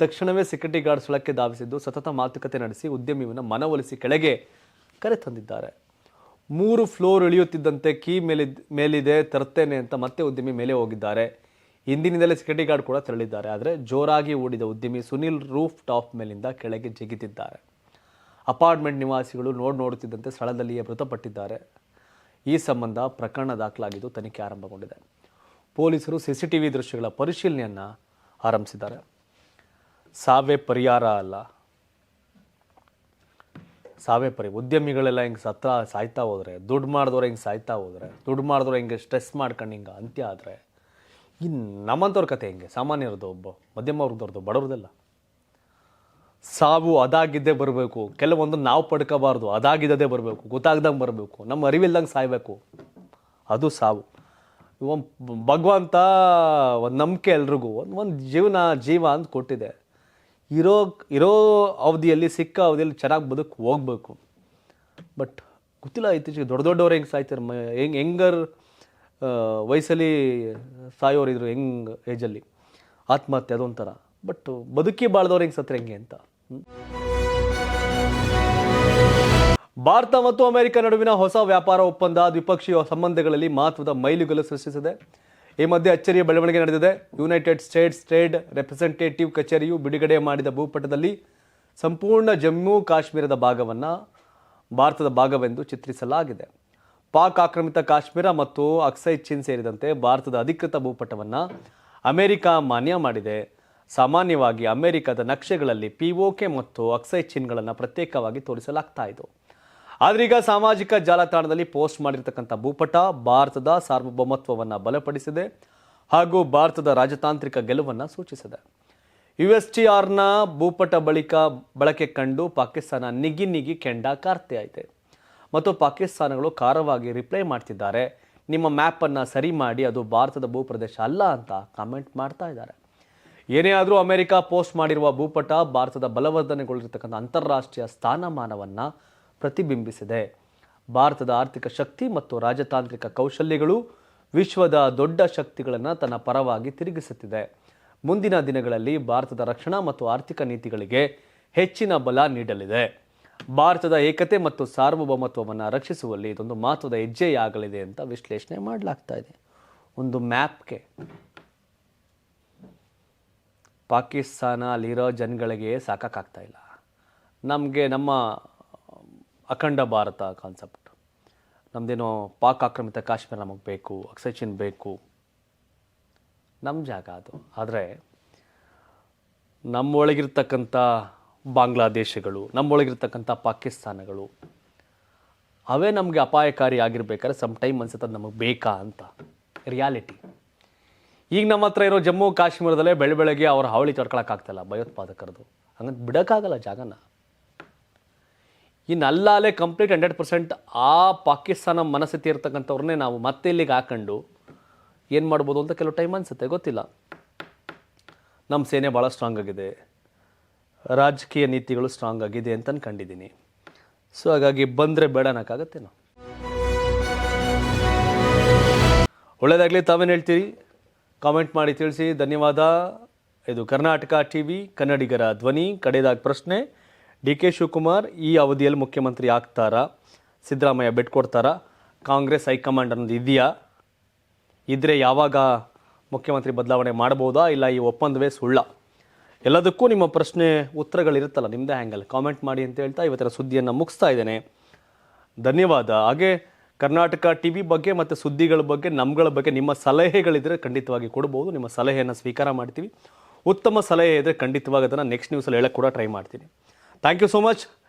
ತಕ್ಷಣವೇ ಸೆಕ್ಯೂರಿಟಿ ಗಾರ್ಡ್ ಸ್ಥಳಕ್ಕೆ ಧಾವಿಸಿದ್ದು ಸತತ ಮಾತುಕತೆ ನಡೆಸಿ ಉದ್ಯಮಿಯನ್ನು ಮನವೊಲಿಸಿ ಕೆಳಗೆ ಕರೆ ತಂದಿದ್ದಾರೆ. ಮೂರು ಫ್ಲೋರ್ ಇಳಿಯುತ್ತಿದ್ದಂತೆ ಕೀ ಮೇಲಿದ್, ಮೇಲಿದೆ, ತರ್ತೇನೆ ಅಂತ ಮತ್ತೆ ಉದ್ಯಮಿ ಮೇಲೆ ಹೋಗಿದ್ದಾರೆ. ಹಿಂದಿನಿಂದಲೇ ಸೆಕ್ಯೂರಿಟಿ ಗಾರ್ಡ್ ಕೂಡ ತೆರಳಿದ್ದಾರೆ. ಆದರೆ ಜೋರಾಗಿ ಓಡಿದ ಉದ್ಯಮಿ ಸುನಿಲ್ ರೂಫ್ ಟಾಪ್ ಮೇಲಿಂದ ಕೆಳಗೆ ಜಿಗಿದಿದ್ದಾರೆ ಅಪಾರ್ಟ್ಮೆಂಟ್ ನಿವಾಸಿಗಳು ನೋಡ್ ನೋಡುತ್ತಿದ್ದಂತೆ ಸ್ಥಳದಲ್ಲಿಯೇ ಮೃತಪಟ್ಟಿದ್ದಾರೆ. ಈ ಸಂಬಂಧ ಪ್ರಕರಣ ದಾಖಲಾಗಿದ್ದು ತನಿಖೆ ಆರಂಭಗೊಂಡಿದೆ. ಪೊಲೀಸರು ಸಿಸಿಟಿವಿ ದೃಶ್ಯಗಳ ಪರಿಶೀಲನೆಯನ್ನು ಆರಂಭಿಸಿದ್ದಾರೆ. ಸಾವೇ ಪರಿಹಾರ ಅಲ್ಲ. ಸಾವೇ ಪರಿ, ಉದ್ಯಮಿಗಳೆಲ್ಲ ಹಿಂಗೆ ಸತ್ರ ಸಾಯ್ತಾ ಹೋದರೆ, ದುಡ್ಡು ಮಾಡಿದವ್ರು ಹಿಂಗೆ ಸಾಯ್ತಾ ಹೋದರೆ, ದುಡ್ಡು ಮಾಡಿದವ್ರು ಹಿಂಗೆ ಸ್ಟ್ರೆಸ್ ಮಾಡ್ಕೊಂಡು ಹಿಂಗೆ ಅಂತ್ಯ ಆದರೆ ಇನ್ನು ನಮ್ಮಂಥವ್ರ ಕತೆ ಹೆಂಗೆ? ಸಾಮಾನ್ಯರದ್ದು ಒಬ್ಬ, ಮಧ್ಯಮ ವರ್ಗದವ್ರದ್ದು ಬಡವ್ರದ್ದೆಲ್ಲ. ಸಾವು ಅದಾಗಿದ್ದೇ ಬರಬೇಕು. ಕೆಲವೊಂದು ನಾವು ಪಡ್ಕೋಬಾರ್ದು, ಅದಾಗಿದ್ದದೇ ಬರಬೇಕು, ಗೊತ್ತಾಗ್ದಂಗೆ ಬರಬೇಕು. ನಮ್ಮ ಅರಿವಿಲ್ದಂಗೆ ಸಾಯಬೇಕು. ಅದು ಸಾವು. ಒಂದು ಭಗವಂತ ಒಂದು ನಂಬಿಕೆ ಎಲ್ರಿಗೂ, ಒಂದು ಒಂದು ಜೀವನ, ಜೀವ ಅಂತ ಕೊಟ್ಟಿದೆ. ಇರೋ ಇರೋ ಅವಧಿಯಲ್ಲಿ, ಸಿಕ್ಕ ಅವಧಿಯಲ್ಲಿ ಚೆನ್ನಾಗಿ ಬದುಕು ಹೋಗ್ಬೇಕು. ಬಟ್, ಗೊತ್ತಿಲ್ಲ ಇತ್ತೀಚೆಗೆ ದೊಡ್ಡ ದೊಡ್ಡವ್ರು ಹೆಂಗೆ ಸಾಯ್ತಾರೆ ಹೆಂಗೆ, ಹೆಂಗರ್ ವಯಸ್ಸಲ್ಲಿ ಸಾಯೋರು ಇದ್ರು ಹೆಂಗ್ ಏಜಲ್ಲಿ? ಆತ್ಮಹತ್ಯೆ ಅದೊಂಥರ. ಬಟ್ ಬದುಕಿ ಬಾಳ್ದವ್ರು ಹೆಂಗೆ ಸತ್ರೆ ಹೆಂಗೆ ಅಂತ? ಭಾರತ ಮತ್ತು ಅಮೆರಿಕ ನಡುವಿನ ಹೊಸ ವ್ಯಾಪಾರ ಒಪ್ಪಂದ ದ್ವಿಪಕ್ಷೀಯ ಸಂಬಂಧಗಳಲ್ಲಿ ಮಹತ್ವದ ಮೈಲುಗಲ್ಲು ಸೃಷ್ಟಿಸಿದೆ. ಈ ಮಧ್ಯೆ ಅಚ್ಚರಿಯ ಬೆಳವಣಿಗೆ ನಡೆದಿದೆ. ಯುನೈಟೆಡ್ ಸ್ಟೇಟ್ಸ್ ಟ್ರೇಡ್ ರೆಪ್ರೆಸೆಂಟೇಟಿವ್ ಕಚೇರಿಯು ಬಿಡುಗಡೆ ಮಾಡಿದ ಭೂಪಟದಲ್ಲಿ ಸಂಪೂರ್ಣ ಜಮ್ಮು ಕಾಶ್ಮೀರದ ಭಾಗವನ್ನು ಭಾರತದ ಭಾಗವೆಂದು ಚಿತ್ರಿಸಲಾಗಿದೆ. ಪಾಕ್ ಆಕ್ರಮಿತ ಕಾಶ್ಮೀರ ಮತ್ತು ಅಕ್ಸೈ ಚೀನ್ ಸೇರಿದಂತೆ ಭಾರತದ ಅಧಿಕೃತ ಭೂಪಟವನ್ನು ಅಮೆರಿಕ ಮಾನ್ಯ ಮಾಡಿದೆ. ಸಾಮಾನ್ಯವಾಗಿ ಅಮೆರಿಕದ ನಕ್ಷೆಗಳಲ್ಲಿ ಪಿಒಕೆ ಮತ್ತು ಅಕ್ಸೈ ಚೀನ್ಗಳನ್ನು ಪ್ರತ್ಯೇಕವಾಗಿ ತೋರಿಸಲಾಗ್ತಾ ಇತ್ತು ಆದರೀಗ ಸಾಮಾಜಿಕ ಜಾಲತಾಣದಲ್ಲಿ ಪೋಸ್ಟ್ ಮಾಡಿರತಕ್ಕಂಥ ಭೂಪಟ ಭಾರತದ ಸಾರ್ವಭೌಮತ್ವವನ್ನು ಬಲಪಡಿಸಿದೆ ಹಾಗೂ ಭಾರತದ ರಾಜತಾಂತ್ರಿಕ ಗೆಲುವನ್ನು ಸೂಚಿಸಿದೆ. ಯು ಎಸ್ ಟಿ ಆರ್ನ ಭೂಪಟ ಬಳಿಕ ಬಳಕೆ ಕಂಡು ಪಾಕಿಸ್ತಾನ ನಿಗಿ ನಿಗಿ ಕೆಂಡ ಕಾರ್ತೆ ಐತೆ ಮತ್ತು ಪಾಕಿಸ್ತಾನಗಳು ಖಾರವಾಗಿ ರಿಪ್ಲೈ ಮಾಡ್ತಿದ್ದಾರೆ. ನಿಮ್ಮ ಮ್ಯಾಪನ್ನು ಸರಿ ಮಾಡಿ, ಅದು ಭಾರತದ ಭೂಪ್ರದೇಶ ಅಲ್ಲ ಅಂತ ಕಾಮೆಂಟ್ ಮಾಡ್ತಾ ಇದ್ದಾರೆ. ಏನೇ ಆದರೂ ಅಮೆರಿಕ ಪೋಸ್ಟ್ ಮಾಡಿರುವ ಭೂಪಟ ಭಾರತದ ಬಲವರ್ಧನೆಗೊಳಿರತಕ್ಕಂಥ ಅಂತಾರಾಷ್ಟ್ರೀಯ ಸ್ಥಾನಮಾನವನ್ನು ಪ್ರತಿಬಿಂಬಿಸಿದೆ. ಭಾರತದ ಆರ್ಥಿಕ ಶಕ್ತಿ ಮತ್ತು ರಾಜತಾಂತ್ರಿಕ ಕೌಶಲ್ಯಗಳು ವಿಶ್ವದ ದೊಡ್ಡ ಶಕ್ತಿಗಳನ್ನು ತನ್ನ ಪರವಾಗಿ ತಿರುಗಿಸುತ್ತಿದೆ. ಮುಂದಿನ ದಿನಗಳಲ್ಲಿ ಭಾರತದ ರಕ್ಷಣಾ ಮತ್ತು ಆರ್ಥಿಕ ನೀತಿಗಳಿಗೆ ಹೆಚ್ಚಿನ ಬಲ ನೀಡಲಿದೆ. ಭಾರತದ ಏಕತೆ ಮತ್ತು ಸಾರ್ವಭೌಮತ್ವವನ್ನು ರಕ್ಷಿಸುವಲ್ಲಿ ಇದೊಂದು ಮಹತ್ವದ ಹೆಜ್ಜೆಯಾಗಲಿದೆ ಅಂತ ವಿಶ್ಲೇಷಣೆ ಮಾಡಲಾಗ್ತಾ ಇದೆ. ಒಂದು ಮ್ಯಾಪ್ಗೆ ಪಾಕಿಸ್ತಾನ ಅಲ್ಲಿರೋ ಜನಗಳಿಗೆ ಸಾಕಾಗ್ತಾ ಇಲ್ಲ. ನಮಗೆ ನಮ್ಮ ಅಖಂಡ ಭಾರತ ಕಾನ್ಸೆಪ್ಟ್. ನಮ್ಮದೇನೋ ಪಾಕ್ ಆಕ್ರಮಿತ ಕಾಶ್ಮೀರ ನಮಗೆ ಬೇಕು ಅಕ್ಸೈಚಿನ್ ಬೇಕು. ನಮ್ಮ ಜಾಗ ಅದು. ಆದರೆ, ನಮ್ಮೊಳಗಿರ್ತಕ್ಕಂಥ ಬಾಂಗ್ಲಾದೇಶಗಳು, ನಮ್ಮೊಳಗಿರ್ತಕ್ಕಂಥ ಪಾಕಿಸ್ತಾನಗಳು, ಅವೇ ನಮಗೆ ಅಪಾಯಕಾರಿ ಆಗಿರ್ಬೇಕಾದ್ರೆ ಸಮ್ ಟೈಮ್ ಅನ್ಸುತ್ತೆ ನಮಗೆ ಬೇಕಾ ಅಂತ. ರಿಯಾಲಿಟಿ ಈಗ ನಮ್ಮ ಹತ್ರ ಇರೋ ಜಮ್ಮು ಕಾಶ್ಮೀರದಲ್ಲೇ ಬೆಳೆ ಬೆಳಗ್ಗೆ ಅವ್ರ ಹಾವಳಿ ತಡ್ಕೊಳಕ್ಕಾಗ್ತಾಯಿಲ್ಲ ಭಯೋತ್ಪಾದಕರದು. ಹಂಗಂತ ಬಿಡೋಕ್ಕಾಗಲ್ಲ ಜಾಗನ. ಇನ್ನು ಅಲ್ಲಾಲೆ ಕಂಪ್ಲೀಟ್ ಹಂಡ್ರೆಡ್ ಪರ್ಸೆಂಟ್ ಆ ಪಾಕಿಸ್ತಾನ ಮನಸ್ಥಿತಿ ಇರ್ತಕ್ಕಂಥವ್ರನ್ನೇ ನಾವು ಮತ್ತೆ ಇಲ್ಲಿಗೆ ಹಾಕೊಂಡು ಏನು ಮಾಡ್ಬೋದು ಅಂತ ಕೆಲವು ಟೈಮ್ ಅನಿಸುತ್ತೆ, ಗೊತ್ತಿಲ್ಲ. ನಮ್ಮ ಸೇನೆ ಭಾಳ ಸ್ಟ್ರಾಂಗ್ ಆಗಿದೆ. ರಾಜಕೀಯ ನೀತಿಗಳು ಸ್ಟ್ರಾಂಗ್ ಆಗಿದೆ ಅಂತ ಅನ್ಕೊಂಡಿದ್ದೀನಿ ಸೊ ಹಾಗಾಗಿ ಬಂದರೆ ಬೇಡ ಅನ್ನೋಕ್ಕಾಗತ್ತೇನೋ? ಒಳ್ಳೆಯದಾಗಲಿ ತಾವೇನು ಹೇಳ್ತೀರಿ? ಕಾಮೆಂಟ್ ಮಾಡಿ ತಿಳಿಸಿ. ಧನ್ಯವಾದ. ಇದು ಕರ್ನಾಟಕ ಟಿ ವಿ ಕನ್ನಡಿಗರ ಧ್ವನಿ ಕಡೆಯದಾಗಿ ಪ್ರಶ್ನೆ. ಡಿ ಕೆ ಶಿವಕುಮಾರ್, ಈ ಅವಧಿಯಲ್ಲಿ ಮುಖ್ಯಮಂತ್ರಿ ಆಗ್ತಾರಾ? ಸಿದ್ದರಾಮಯ್ಯ ಬಿಟ್ಕೊಡ್ತಾರಾ ಕಾಂಗ್ರೆಸ್ ಹೈಕಮಾಂಡ್ ಅನ್ನೋದು ಇದೆಯಾ? ಇದ್ರೆ ಯಾವಾಗ ಮುಖ್ಯಮಂತ್ರಿ ಬದಲಾವಣೆ ಮಾಡ್ಬೋದಾ? ಇಲ್ಲ, ಈ ಒಪ್ಪಂದವೇ ಸುಳ್ಳ? ಎಲ್ಲದಕ್ಕೂ ನಿಮ್ಮ ಪ್ರಶ್ನೆ ಉತ್ತರಗಳಿರುತ್ತಲ್ಲ ನಿಮ್ಮದೇ ಹ್ಯಾಂಗಲ್ ಕಾಮೆಂಟ್ ಮಾಡಿ ಅಂತ ಹೇಳ್ತಾ ಇವತ್ತಿನ ಸುದ್ದಿಯನ್ನು ಮುಗಿಸ್ತಾ ಇದ್ದೇನೆ. ಧನ್ಯವಾದ. ಹಾಗೆ ಕರ್ನಾಟಕ ಟಿ ವಿ ಬಗ್ಗೆ ಮತ್ತು ಸುದ್ದಿಗಳ ಬಗ್ಗೆ, ನಮ್ಗಳ ಬಗ್ಗೆ ನಿಮ್ಮ ಸಲಹೆಗಳಿದ್ದರೆ ಖಂಡಿತವಾಗಿ ಕೊಡ್ಬೋದು. ನಿಮ್ಮ ಸಲಹೆಯನ್ನು ಸ್ವೀಕಾರ ಮಾಡ್ತೀವಿ. ಉತ್ತಮ ಸಲಹೆ ಇದ್ದರೆ ಖಂಡಿತವಾಗಿ ಅದನ್ನು ನೆಕ್ಸ್ಟ್ ನ್ಯೂಸಲ್ಲಿ ಹೇಳಕ್ಕೆ ಕೂಡ ಟ್ರೈ ಮಾಡ್ತೀನಿ. Thank you so much